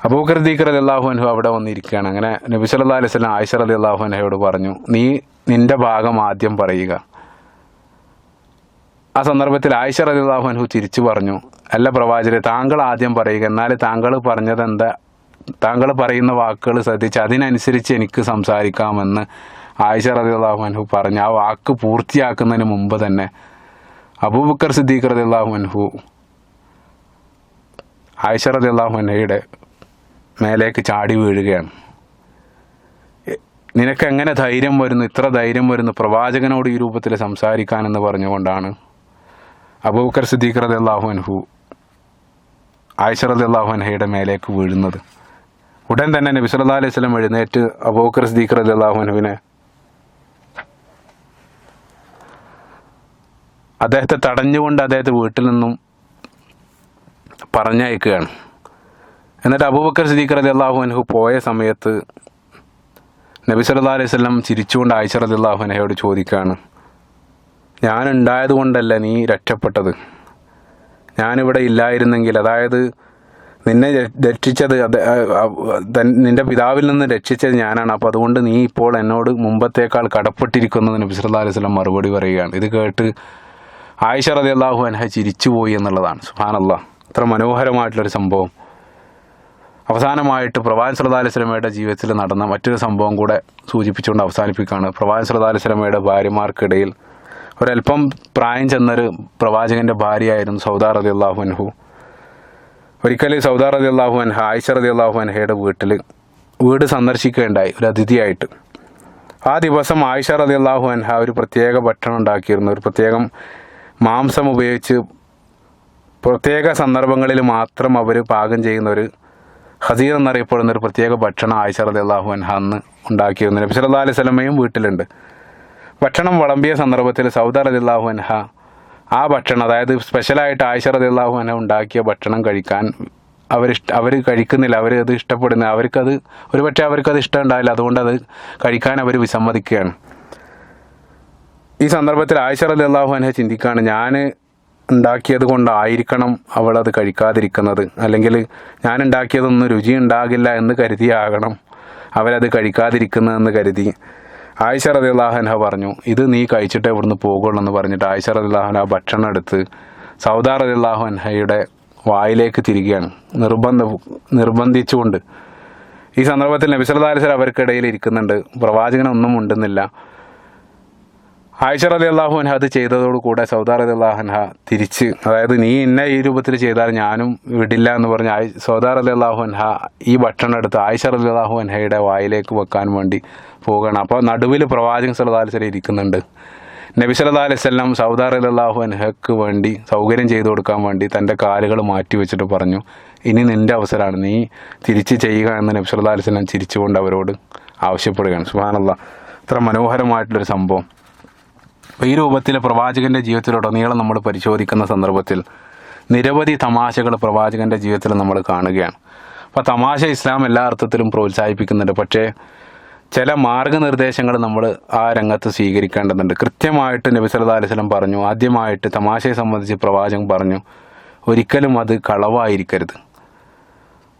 A: അബൂബക്കർ സിദ്ദീഖ് അലി അള്ളാഹു അൻഹു അവിടെ വന്നിരിക്കുകയാണ്. അങ്ങനെ നബി സല്ലാ അലൈഹി വസല്ലം ആയിഷ അലി അള്ളാഹു അൻഹയോട് പറഞ്ഞു നീ നിന്റെ ഭാഗം ആദ്യം പറയുക. ആ സന്ദർഭത്തിൽ ആയിഷ അലി അള്ളാഹു അൻഹു തിരിച്ചു പറഞ്ഞു അല്ല പ്രവാചകരെ താങ്കൾ ആദ്യം പറയുക. എന്നാൽ താങ്കൾ പറഞ്ഞത് എന്താ താങ്കൾ പറയുന്ന വാക്കുകൾ ശ്രദ്ധിച്ച് അതിനനുസരിച്ച് എനിക്ക് സംസാരിക്കാമെന്ന് ആയിഷ റതി അള്ളാഹു അൻഹു പറഞ്ഞു ആ വാക്ക് പൂർത്തിയാക്കുന്നതിന് മുമ്പ് തന്നെ അബൂബക്കർ സിദ്ദീഖ് റതി അള്ളാഹു അൻഹു ആയിഷ റതി അള്ളാഹു അൻഹയുടെ മേലേക്ക് ചാടി വീഴുകയാണ്. നിനക്ക് എങ്ങനെ ധൈര്യം വരുന്നു? ഇത്ര ധൈര്യം വരുന്നു പ്രവാചകനോട് ഈ രൂപത്തിൽ സംസാരിക്കാനെന്ന് പറഞ്ഞുകൊണ്ടാണ് അബൂബക്കർ സിദ്ദീഖ് റതി അള്ളാഹു അൻഹു ആയിഷ റതി അള്ളാഹു അൻഹയുടെ മേലേക്ക് വീഴുന്നത്. ഉടൻ തന്നെ നബി സല്ലല്ലാഹു അലൈഹി സ്വലം എഴുന്നേറ്റ് അബൂബക്കർ സദീഖർ അലി അള്ളാഹു അൻഹുവിനെ അദ്ദേഹത്തെ തടഞ്ഞുകൊണ്ട് അദ്ദേഹത്തെ വീട്ടിൽ നിന്നും പറഞ്ഞയക്കുകയാണ്. എന്നിട്ട് അബൂബക്കർ സിദ്ദീഖ് അലി അള്ളാഹു അൻഹു പോയ സമയത്ത് നബി സല്ലല്ലാഹു അലൈഹി സ്വലം ചിരിച്ചുകൊണ്ട് ആയിഷ റതി അള്ളാഹു അൻഹയോട് ചോദിക്കുകയാണ് ഞാനുണ്ടായത് കൊണ്ടല്ല നീ രക്ഷപ്പെട്ടത്? ഞാനിവിടെ ഇല്ലായിരുന്നെങ്കിൽ അതായത് നിന്നെ രക്ഷിച്ചത് നിന്റെ പിതാവിൽ നിന്ന് രക്ഷിച്ചത് ഞാനാണ്. അപ്പോൾ അതുകൊണ്ട് നീ ഇപ്പോൾ എന്നോട് മുമ്പത്തേക്കാൾ കടപ്പെട്ടിരിക്കുന്നത് നബി സല്ലല്ലാഹു അലൈഹി വസല്ലം മറുപടി പറയുകയാണ്. ഇത് കേട്ട് ആയിഷ റതി അള്ളാഹു അൻഹ ചിരിച്ചുപോയി എന്നുള്ളതാണ്. സുഹാനല്ല ഇത്ര മനോഹരമായിട്ടുള്ളൊരു സംഭവം. അവസാനമായിട്ട് പ്രവാൻ വസല്ലമയുടെ ജീവിതത്തിൽ നടന്ന മറ്റൊരു സംഭവം കൂടെ സൂചിപ്പിച്ചുകൊണ്ട് അവസാനിപ്പിക്കുകയാണ്. പ്രവാൻ വസല്ലമയുടെ ഭാര്യമാർക്കിടയിൽ ഒരല്പം പ്രായം ചെന്നൊരു പ്രവാചകന്റെ ഭാര്യയായിരുന്നു സൗദാർ അലി അള്ളാഹു അൻഹു. ഒരിക്കൽ സൗദാർ അലി അള്ളാഹു അൻഹ ആയിഷ റതി അള്ളാഹു അൻഹയുടെ വീട്ടിൽ വീട് സന്ദർശിക്കുകയുണ്ടായി ഒരു അതിഥിയായിട്ട്. ആ ദിവസം ആയിഷ റതി അള്ളാഹു അൻഹ ഒരു പ്രത്യേക ഭക്ഷണം ഉണ്ടാക്കിയിരുന്നു. ഒരു പ്രത്യേകം മാംസം ഉപയോഗിച്ച് പ്രത്യേക സന്ദർഭങ്ങളിൽ മാത്രം അവർ പാകം ചെയ്യുന്ന ഒരു ഹസീർ എന്നറിയപ്പെടുന്ന ഒരു പ്രത്യേക ഭക്ഷണം ആയിഷ റതി അള്ളാഹു അൻഹ അന്ന് ഉണ്ടാക്കിയിരുന്നു. നബി സല്ലല്ലാഹു അലൈഹി സ്വലമയും വീട്ടിലുണ്ട്. ഭക്ഷണം വിളമ്പിയ സന്ദർഭത്തിൽ സൗദ റദിള്ളാഹു അൻഹ ആ ഭക്ഷണം അതായത് സ്പെഷ്യലായിട്ട് ആയിഷ റദിള്ളാഹു അൻഹ ഉണ്ടാക്കിയ ഭക്ഷണം കഴിക്കാൻ അവരിഷ്ട അവർ കഴിക്കുന്നില്ല അവർ അത് ഇഷ്ടപ്പെടുന്ന അവർക്കത് ഒരുപക്ഷെ അവർക്കത് ഇഷ്ടം ഉണ്ടാവില്ല അതുകൊണ്ട് അത് കഴിക്കാൻ അവർ വിസമ്മതിക്കുകയാണ്. ഈ സന്ദർഭത്തിൽ ആയിഷ റദിള്ളാഹു അൻഹ ചിന്തിക്കുകയാണ് ഞാൻ ഉണ്ടാക്കിയത് കൊണ്ടായിരിക്കണം അവൾ അത് കഴിക്കാതിരിക്കുന്നത്. അല്ലെങ്കിൽ ഞാൻ ഉണ്ടാക്കിയതൊന്നും രുചി ഉണ്ടാകില്ല എന്ന് കരുതിയാകണം അവരത് കഴിക്കാതിരിക്കുന്നതെന്ന് കരുതി. ആയിഷ റദിള്ളാഹൻഹ പറഞ്ഞു ഇത് നീ കഴിച്ചിട്ടേ ഇവിടുന്ന് പോകുള്ളൂ എന്ന് പറഞ്ഞിട്ട് ആയിഷ റദിള്ളാഹൻ ആ ഭക്ഷണം എടുത്ത് സൗദാ റദിള്ളാഹു അൻഹയുടെ വായിലേക്ക് തിരികെയാണ്. നിർബന്ധ നിർബന്ധിച്ചുകൊണ്ട്. ഈ സന്ദർഭത്തിൽ നബിസല്ലാസ്വർ അവർക്കിടയിൽ ഇരിക്കുന്നുണ്ട്. പ്രവാചകനൊന്നും ഉണ്ടെന്നില്ല. ആയിഷ അലി അള്ളാഹുൻഹ അത് ചെയ്തതോടുകൂടെ സൗദാർ അലി അള്ളാഹൻഹ തിരിച്ച് അതായത് നീ എന്നെ ഈ രൂപത്തിൽ ചെയ്താൽ ഞാനും വിടില്ല എന്ന് പറഞ്ഞ് ആയി സൗദാർ അലി അള്ളാഹുൻഹ ഈ ഭക്ഷണം എടുത്ത് ആയിഷ അലി അള്ളാഹുൻഹയുടെ വായിലേക്ക് വെക്കാൻ വേണ്ടി പോവുകയാണ്. അപ്പോൾ നടുവിൽ പ്രവാചകൻ സല്ലാ അലൈഹി വസല്ലം ഇരിക്കുന്നുണ്ട്. നബി സല്ലാ അലൈഹി വസല്ലം അലി റലി അള്ളാഹു അൻഹക്ക് വേണ്ടി സൗകര്യം ചെയ്തു കൊടുക്കാൻ വേണ്ടി തന്റെ കാലുകൾ മാറ്റി വെച്ചിട്ട് പറഞ്ഞു ഇനി നിന്റെ അവസരമാണ് നീ തിരിച്ച് ചെയ്യുക എന്ന് നബി സല്ലാ അലൈഹി വസല്ലം ചിരിച്ചുകൊണ്ട് അവരോട് ആവശ്യപ്പെടുകയാണ്. സുബ്ഹാനല്ലാ ഇത്ര മനോഹരമായിട്ടുള്ളൊരു സംഭവം. ഈ രൂപത്തിൽ പ്രവാചകന്റെ ജീവിതത്തിലുടനീളം നമ്മൾ പരിശോധിക്കുന്ന സന്ദർഭത്തിൽ നിരവധി തമാശകൾ പ്രവാചകന്റെ ജീവിതത്തിൽ നമ്മൾ കാണുകയാണ്. അപ്പോൾ തമാശ ഇസ്ലാം എല്ലാ അർത്ഥത്തിലും പ്രോത്സാഹിപ്പിക്കുന്നുണ്ട്. പക്ഷേ ചില മാർഗനിർദ്ദേശങ്ങൾ നമ്മൾ ആ രംഗത്ത് സ്വീകരിക്കേണ്ടതുണ്ട്. കൃത്യമായിട്ട് നബി പറഞ്ഞു ആദ്യമായിട്ട് തമാശയെ സംബന്ധിച്ച് പ്രവാചകൻ പറഞ്ഞു ഒരിക്കലും അത് കളവായിരിക്കരുത്.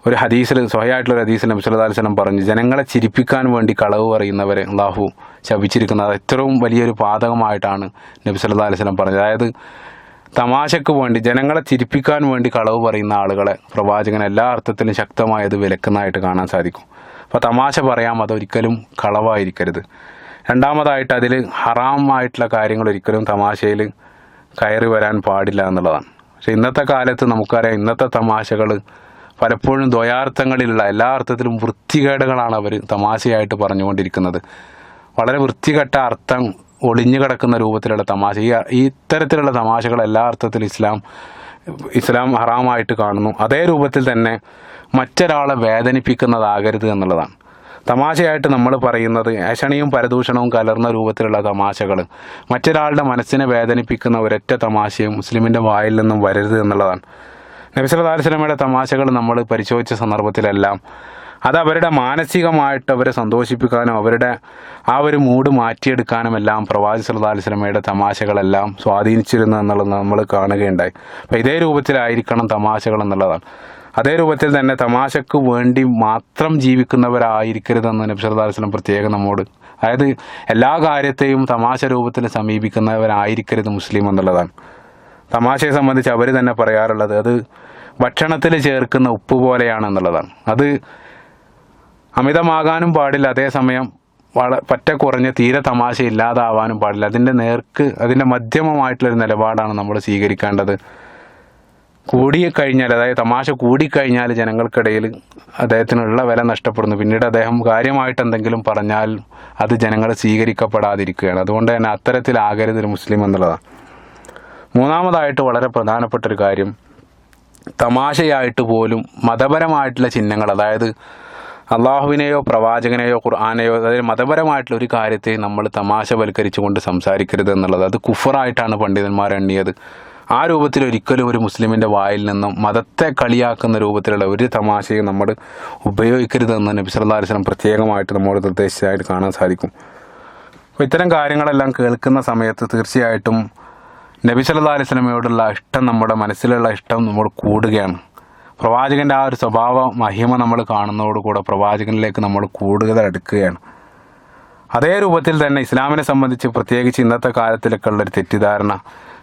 A: ഒരു ഹദീസിൽ സ്വഹയായിട്ടുള്ള ഹദീസിൽ നബി പറഞ്ഞു ജനങ്ങളെ ചിരിപ്പിക്കാൻ വേണ്ടി കളവ് പറയുന്നവരെ അള്ളാഹു ശപിച്ചിരിക്കുന്നത്. ഏറ്റവും വലിയൊരു പാതകമായിട്ടാണ് നബി സല്ലു അലൈഹി വസല്ലം പറഞ്ഞത്. അതായത് തമാശക്ക് വേണ്ടി ജനങ്ങളെ ചിരിപ്പിക്കാൻ വേണ്ടി കളവ് പറയുന്ന ആളുകളെ പ്രവാചകൻ എല്ലാ അർത്ഥത്തിലും ശക്തമായത് വിലക്കുന്നതായിട്ട് കാണാൻ സാധിക്കും. അപ്പോൾ തമാശ പറയാം അതൊരിക്കലും കളവായിരിക്കരുത്. രണ്ടാമതായിട്ട് അതിൽ ഹറാമായിട്ടുള്ള കാര്യങ്ങൾ ഒരിക്കലും തമാശയിൽ കയറി വരാൻ പാടില്ല എന്നുള്ളതാണ്. പക്ഷേ ഇന്നത്തെ കാലത്ത് നമുക്കറിയാം ഇന്നത്തെ തമാശകൾ പലപ്പോഴും ദ്വയാർത്ഥങ്ങളിലുള്ള എല്ലാ അർത്ഥത്തിലും വൃത്തികേടുകളാണ് അവർ തമാശയായിട്ട് പറഞ്ഞുകൊണ്ടിരിക്കുന്നത്. വളരെ വൃത്തികെട്ട അർത്ഥം ഒളിഞ്ഞു കിടക്കുന്ന രൂപത്തിലുള്ള തമാശ. ഈ ഇത്തരത്തിലുള്ള തമാശകൾ എല്ലാ അർത്ഥത്തിലും ഇസ്ലാം ഇസ്ലാം ഹറാമായിട്ട് കാണുന്നു. അതേ രൂപത്തിൽ തന്നെ മറ്റൊരാളെ വേദനിപ്പിക്കുന്നതാകരുത് എന്നുള്ളതാണ്. തമാശയായിട്ട് നമ്മൾ പറയുന്നത് ഏഷണിയും പരദൂഷണവും കലർന്ന രൂപത്തിലുള്ള തമാശകൾ മറ്റൊരാളുടെ മനസ്സിനെ വേദനിപ്പിക്കുന്ന ഒരൊറ്റ തമാശയും മുസ്ലിമിന്റെ വായിൽ നിന്നും വരരുത് എന്നുള്ളതാണ്. നബിസ്വല്ലാ വസ്ലമയുടെ തമാശകൾ നമ്മൾ പരിശോധിച്ച സന്ദർഭത്തിലെല്ലാം അത് അവരുടെ മാനസികമായിട്ട് അവരെ സന്തോഷിപ്പിക്കാനും അവരുടെ ആ ഒരു മൂഡ് മാറ്റിയെടുക്കാനും എല്ലാം പ്രവാചി സുലതാലി വസല്ലമയുടെ തമാശകളെല്ലാം സ്വാധീനിച്ചിരുന്നു എന്നുള്ളത് നമ്മൾ കാണുകയുണ്ടായി. അപ്പോൾ ഇതേ രൂപത്തിലായിരിക്കണം തമാശകൾ എന്നുള്ളതാണ്. അതേ രൂപത്തിൽ തന്നെ തമാശക്ക് വേണ്ടി മാത്രം ജീവിക്കുന്നവരായിരിക്കരുതെന്ന് നബി സുലതാലി വസല്ലം പ്രത്യേകം നമ്മോട് അതായത് എല്ലാ കാര്യത്തെയും തമാശ രൂപത്തിൽ സമീപിക്കുന്നവരായിരിക്കരുത് മുസ്ലിം എന്നുള്ളതാണ്. തമാശയെ സംബന്ധിച്ച് അവർ തന്നെ പറയാറുള്ളത് അത് ഭക്ഷണത്തിൽ ചേർക്കുന്ന ഉപ്പ് പോലെയാണെന്നുള്ളതാണ് അത് അമിതമാകാനും പാടില്ല. അതേസമയം വള പറ്റ കുറഞ്ഞ് തീരെ തമാശ ഇല്ലാതാവാനും പാടില്ല. അതിന്റെ നേർക്ക് അതിന്റെ മധ്യമമായിട്ടുള്ളൊരു നിലപാടാണ് നമ്മൾ സ്വീകരിക്കേണ്ടത്. കൂടിക്കഴിഞ്ഞാൽ അതായത് തമാശ കൂടിക്കഴിഞ്ഞാൽ ജനങ്ങൾക്കിടയിൽ അദ്ദേഹത്തിനുള്ള വില നഷ്ടപ്പെടുന്നു. പിന്നീട് അദ്ദേഹം കാര്യമായിട്ട് എന്തെങ്കിലും പറഞ്ഞാൽ അത് ജനങ്ങൾ സ്വീകരിക്കപ്പെടാതിരിക്കുകയാണ്. അതുകൊണ്ട് തന്നെ അത്തരത്തിലാകരുത് ഒരു മുസ്ലിം എന്നുള്ളതാണ്. മൂന്നാമതായിട്ട് വളരെ പ്രധാനപ്പെട്ട ഒരു കാര്യം. തമാശയായിട്ട് പോലും മതപരമായിട്ടുള്ള ചിഹ്നങ്ങൾ അതായത് അള്ളാഹുവിനെയോ പ്രവാചകനെയോ ഖുർആാനെയോ അതായത് മതപരമായിട്ടുള്ള ഒരു കാര്യത്തെ നമ്മൾ തമാശവൽക്കരിച്ചുകൊണ്ട് സംസാരിക്കരുത് എന്നുള്ളത്. അത് കുഫറായിട്ടാണ് പണ്ഡിതന്മാർ എണ്ണിയത്. ആ രൂപത്തിൽ ഒരിക്കലും ഒരു മുസ്ലിമിന്റെ വായിൽ നിന്നും മതത്തെ കളിയാക്കുന്ന രൂപത്തിലുള്ള ഒരു തമാശയും നമ്മൾ ഉപയോഗിക്കരുതെന്ന് നബി സല്ലാ അലൈഹി വസല്ലം പ്രത്യേകമായിട്ട് നമ്മോട് നിർദ്ദേശിച്ചതായിട്ട് കാണാൻ സാധിക്കും. അപ്പോൾ ഇത്തരം കാര്യങ്ങളെല്ലാം കേൾക്കുന്ന സമയത്ത് തീർച്ചയായിട്ടും നബി സല്ലാ അലൈഹി വസല്ലമയോടുള്ള ഇഷ്ടം നമ്മുടെ മനസ്സിലുള്ള ഇഷ്ടം നമ്മൾ കൂടുകയാണ്. പ്രവാചകന്റെ ആ ഒരു സ്വഭാവ മഹിമ നമ്മൾ കാണുന്നതോടുകൂടെ പ്രവാചകനിലേക്ക് നമ്മൾ കൂടുതൽ അടുക്കുകയാണ്. അതേ രൂപത്തിൽ തന്നെ ഇസ്ലാമിനെ സംബന്ധിച്ച് പ്രത്യേകിച്ച് ഇന്നത്തെ കാലത്തിലൊക്കെ ഉള്ളൊരു തെറ്റിദ്ധാരണ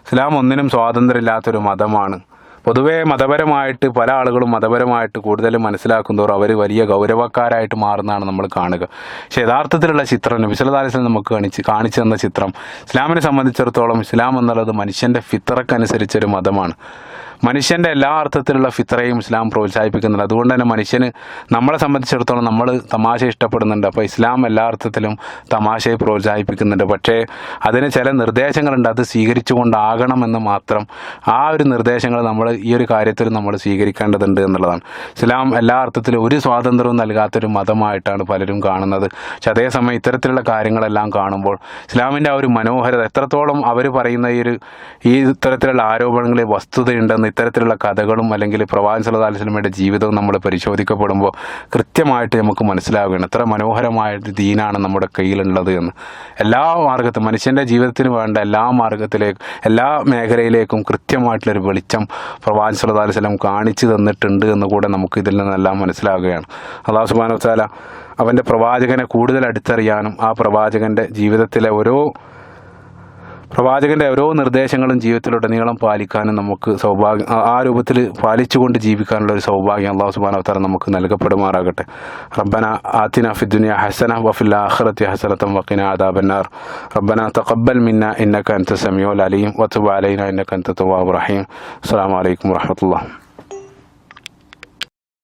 A: ഇസ്ലാം ഒന്നിനും സ്വാതന്ത്ര്യമില്ലാത്തൊരു മതമാണ്. പൊതുവേ മതപരമായിട്ട് പല ആളുകളും മതപരമായിട്ട് കൂടുതലും മനസ്സിലാക്കുന്നതോറും അവർ വലിയ ഗൗരവക്കാരായിട്ട് മാറുന്നതാണ് നമ്മൾ കാണുക. പക്ഷെ യഥാർത്ഥത്തിലുള്ള ചിത്രം നബിസ്വല്ലാസ്ലം നമുക്ക് കാണിച്ച് കാണിച്ചു തന്ന ചിത്രം ഇസ്ലാമിനെ സംബന്ധിച്ചിടത്തോളം ഇസ്ലാം എന്നുള്ളത് മനുഷ്യന്റെ ഫിത്തറക്കനുസരിച്ചൊരു മതമാണ്. മനുഷ്യന്റെ എല്ലാ അർത്ഥത്തിലുള്ള ഫിത്രയും ഇസ്ലാം പ്രോത്സാഹിപ്പിക്കുന്നുണ്ട്. അതുകൊണ്ട് തന്നെ മനുഷ്യന് നമ്മളെ സംബന്ധിച്ചിടത്തോളം നമ്മൾ തമാശ ഇഷ്ടപ്പെടുന്നുണ്ട്. അപ്പോൾ ഇസ്ലാം എല്ലാ അർത്ഥത്തിലും തമാശയെ പ്രോത്സാഹിപ്പിക്കുന്നുണ്ട്. പക്ഷേ അതിന് ചില നിർദ്ദേശങ്ങളുണ്ട്. അത് സ്വീകരിച്ചുകൊണ്ടാകണമെന്ന് മാത്രം ആ ഒരു നിർദ്ദേശങ്ങൾ നമ്മൾ ഈ ഒരു കാര്യത്തിൽ നമ്മൾ സ്വീകരിക്കേണ്ടതുണ്ട് എന്നുള്ളതാണ്. ഇസ്ലാം എല്ലാ അർത്ഥത്തിലും ഒരു സ്വാതന്ത്ര്യവും നൽകാത്തൊരു മതമായിട്ടാണ് പലരും കാണുന്നത്. പക്ഷെ അതേസമയം ഇത്തരത്തിലുള്ള കാര്യങ്ങളെല്ലാം കാണുമ്പോൾ ഇസ്ലാമിന്റെ ആ ഒരു മനോഹരത എത്രത്തോളം അവർ പറയുന്ന ഈ ഒരു ഈ ഇത്തരത്തിലുള്ള ആരോപണങ്ങളിൽ വസ്തുതയുണ്ടെന്ന് ഇത്തരത്തിലുള്ള കഥകളും അല്ലെങ്കിൽ സല്ലല്ലാഹു അലൈഹി ജീവിതവും നമ്മൾ പരിശോധിക്കപ്പെടുമ്പോൾ കൃത്യമായിട്ട് നമുക്ക് മനസ്സിലാവുകയാണ്. എത്ര മനോഹരമായ ദീനാണ് നമ്മുടെ കയ്യിലുള്ളത് എന്ന്. എല്ലാ മാർഗത്തും മനുഷ്യന്റെ ജീവിതത്തിന് വേണ്ട എല്ലാ മാർഗത്തിലേക്കും എല്ലാ മേഖലയിലേക്കും കൃത്യമായിട്ടുള്ളൊരു വെളിച്ചം പ്രവാചൻ സല്ലല്ലാഹു അലൈഹി കാണിച്ചു തന്നിട്ടുണ്ട് എന്ന് കൂടെ നമുക്ക് ഇതിൽ നിന്നെല്ലാം മനസ്സിലാവുകയാണ്. അള്ളാഹു സുബാനോ താല അവന്റെ പ്രവാചകനെ കൂടുതൽ അടുത്തറിയാനും ആ പ്രവാചകന്റെ ജീവിതത്തിലെ ഓരോ പ്രവാചകന്റെ ഓരോ നിർദ്ദേശങ്ങളും ജീവിതത്തിലുടനീളം പാലിക്കാനും നമുക്ക് സൗഭാഗ്യം ആ- രൂപത്തിൽ പാലിച്ചുകൊണ്ട് ജീവിക്കാനുള്ള ഒരു സൗഭാഗ്യം അള്ളാഹു സുബാന അവതാരം നമുക്ക് നൽകപ്പെടുമാറാകട്ടെ. റബ്ബന ആത്തിന ഫിദ്ദുനിയ ഹസന വഫിൽ ആഖിറത്തി ഹസനത്തം വഖിന ആദാബന്നാർ റബ്ബന തഖബ്ബൽ മിന്ന ഇന്നക അൻത സമീഉൽ അലീം വതുബ് അലൈന ഇന്നക അൻത തവ്വാബുർ റഹീം. അസ്സലാമു അലൈക്കും വറഹ്മത്തുള്ളാഹി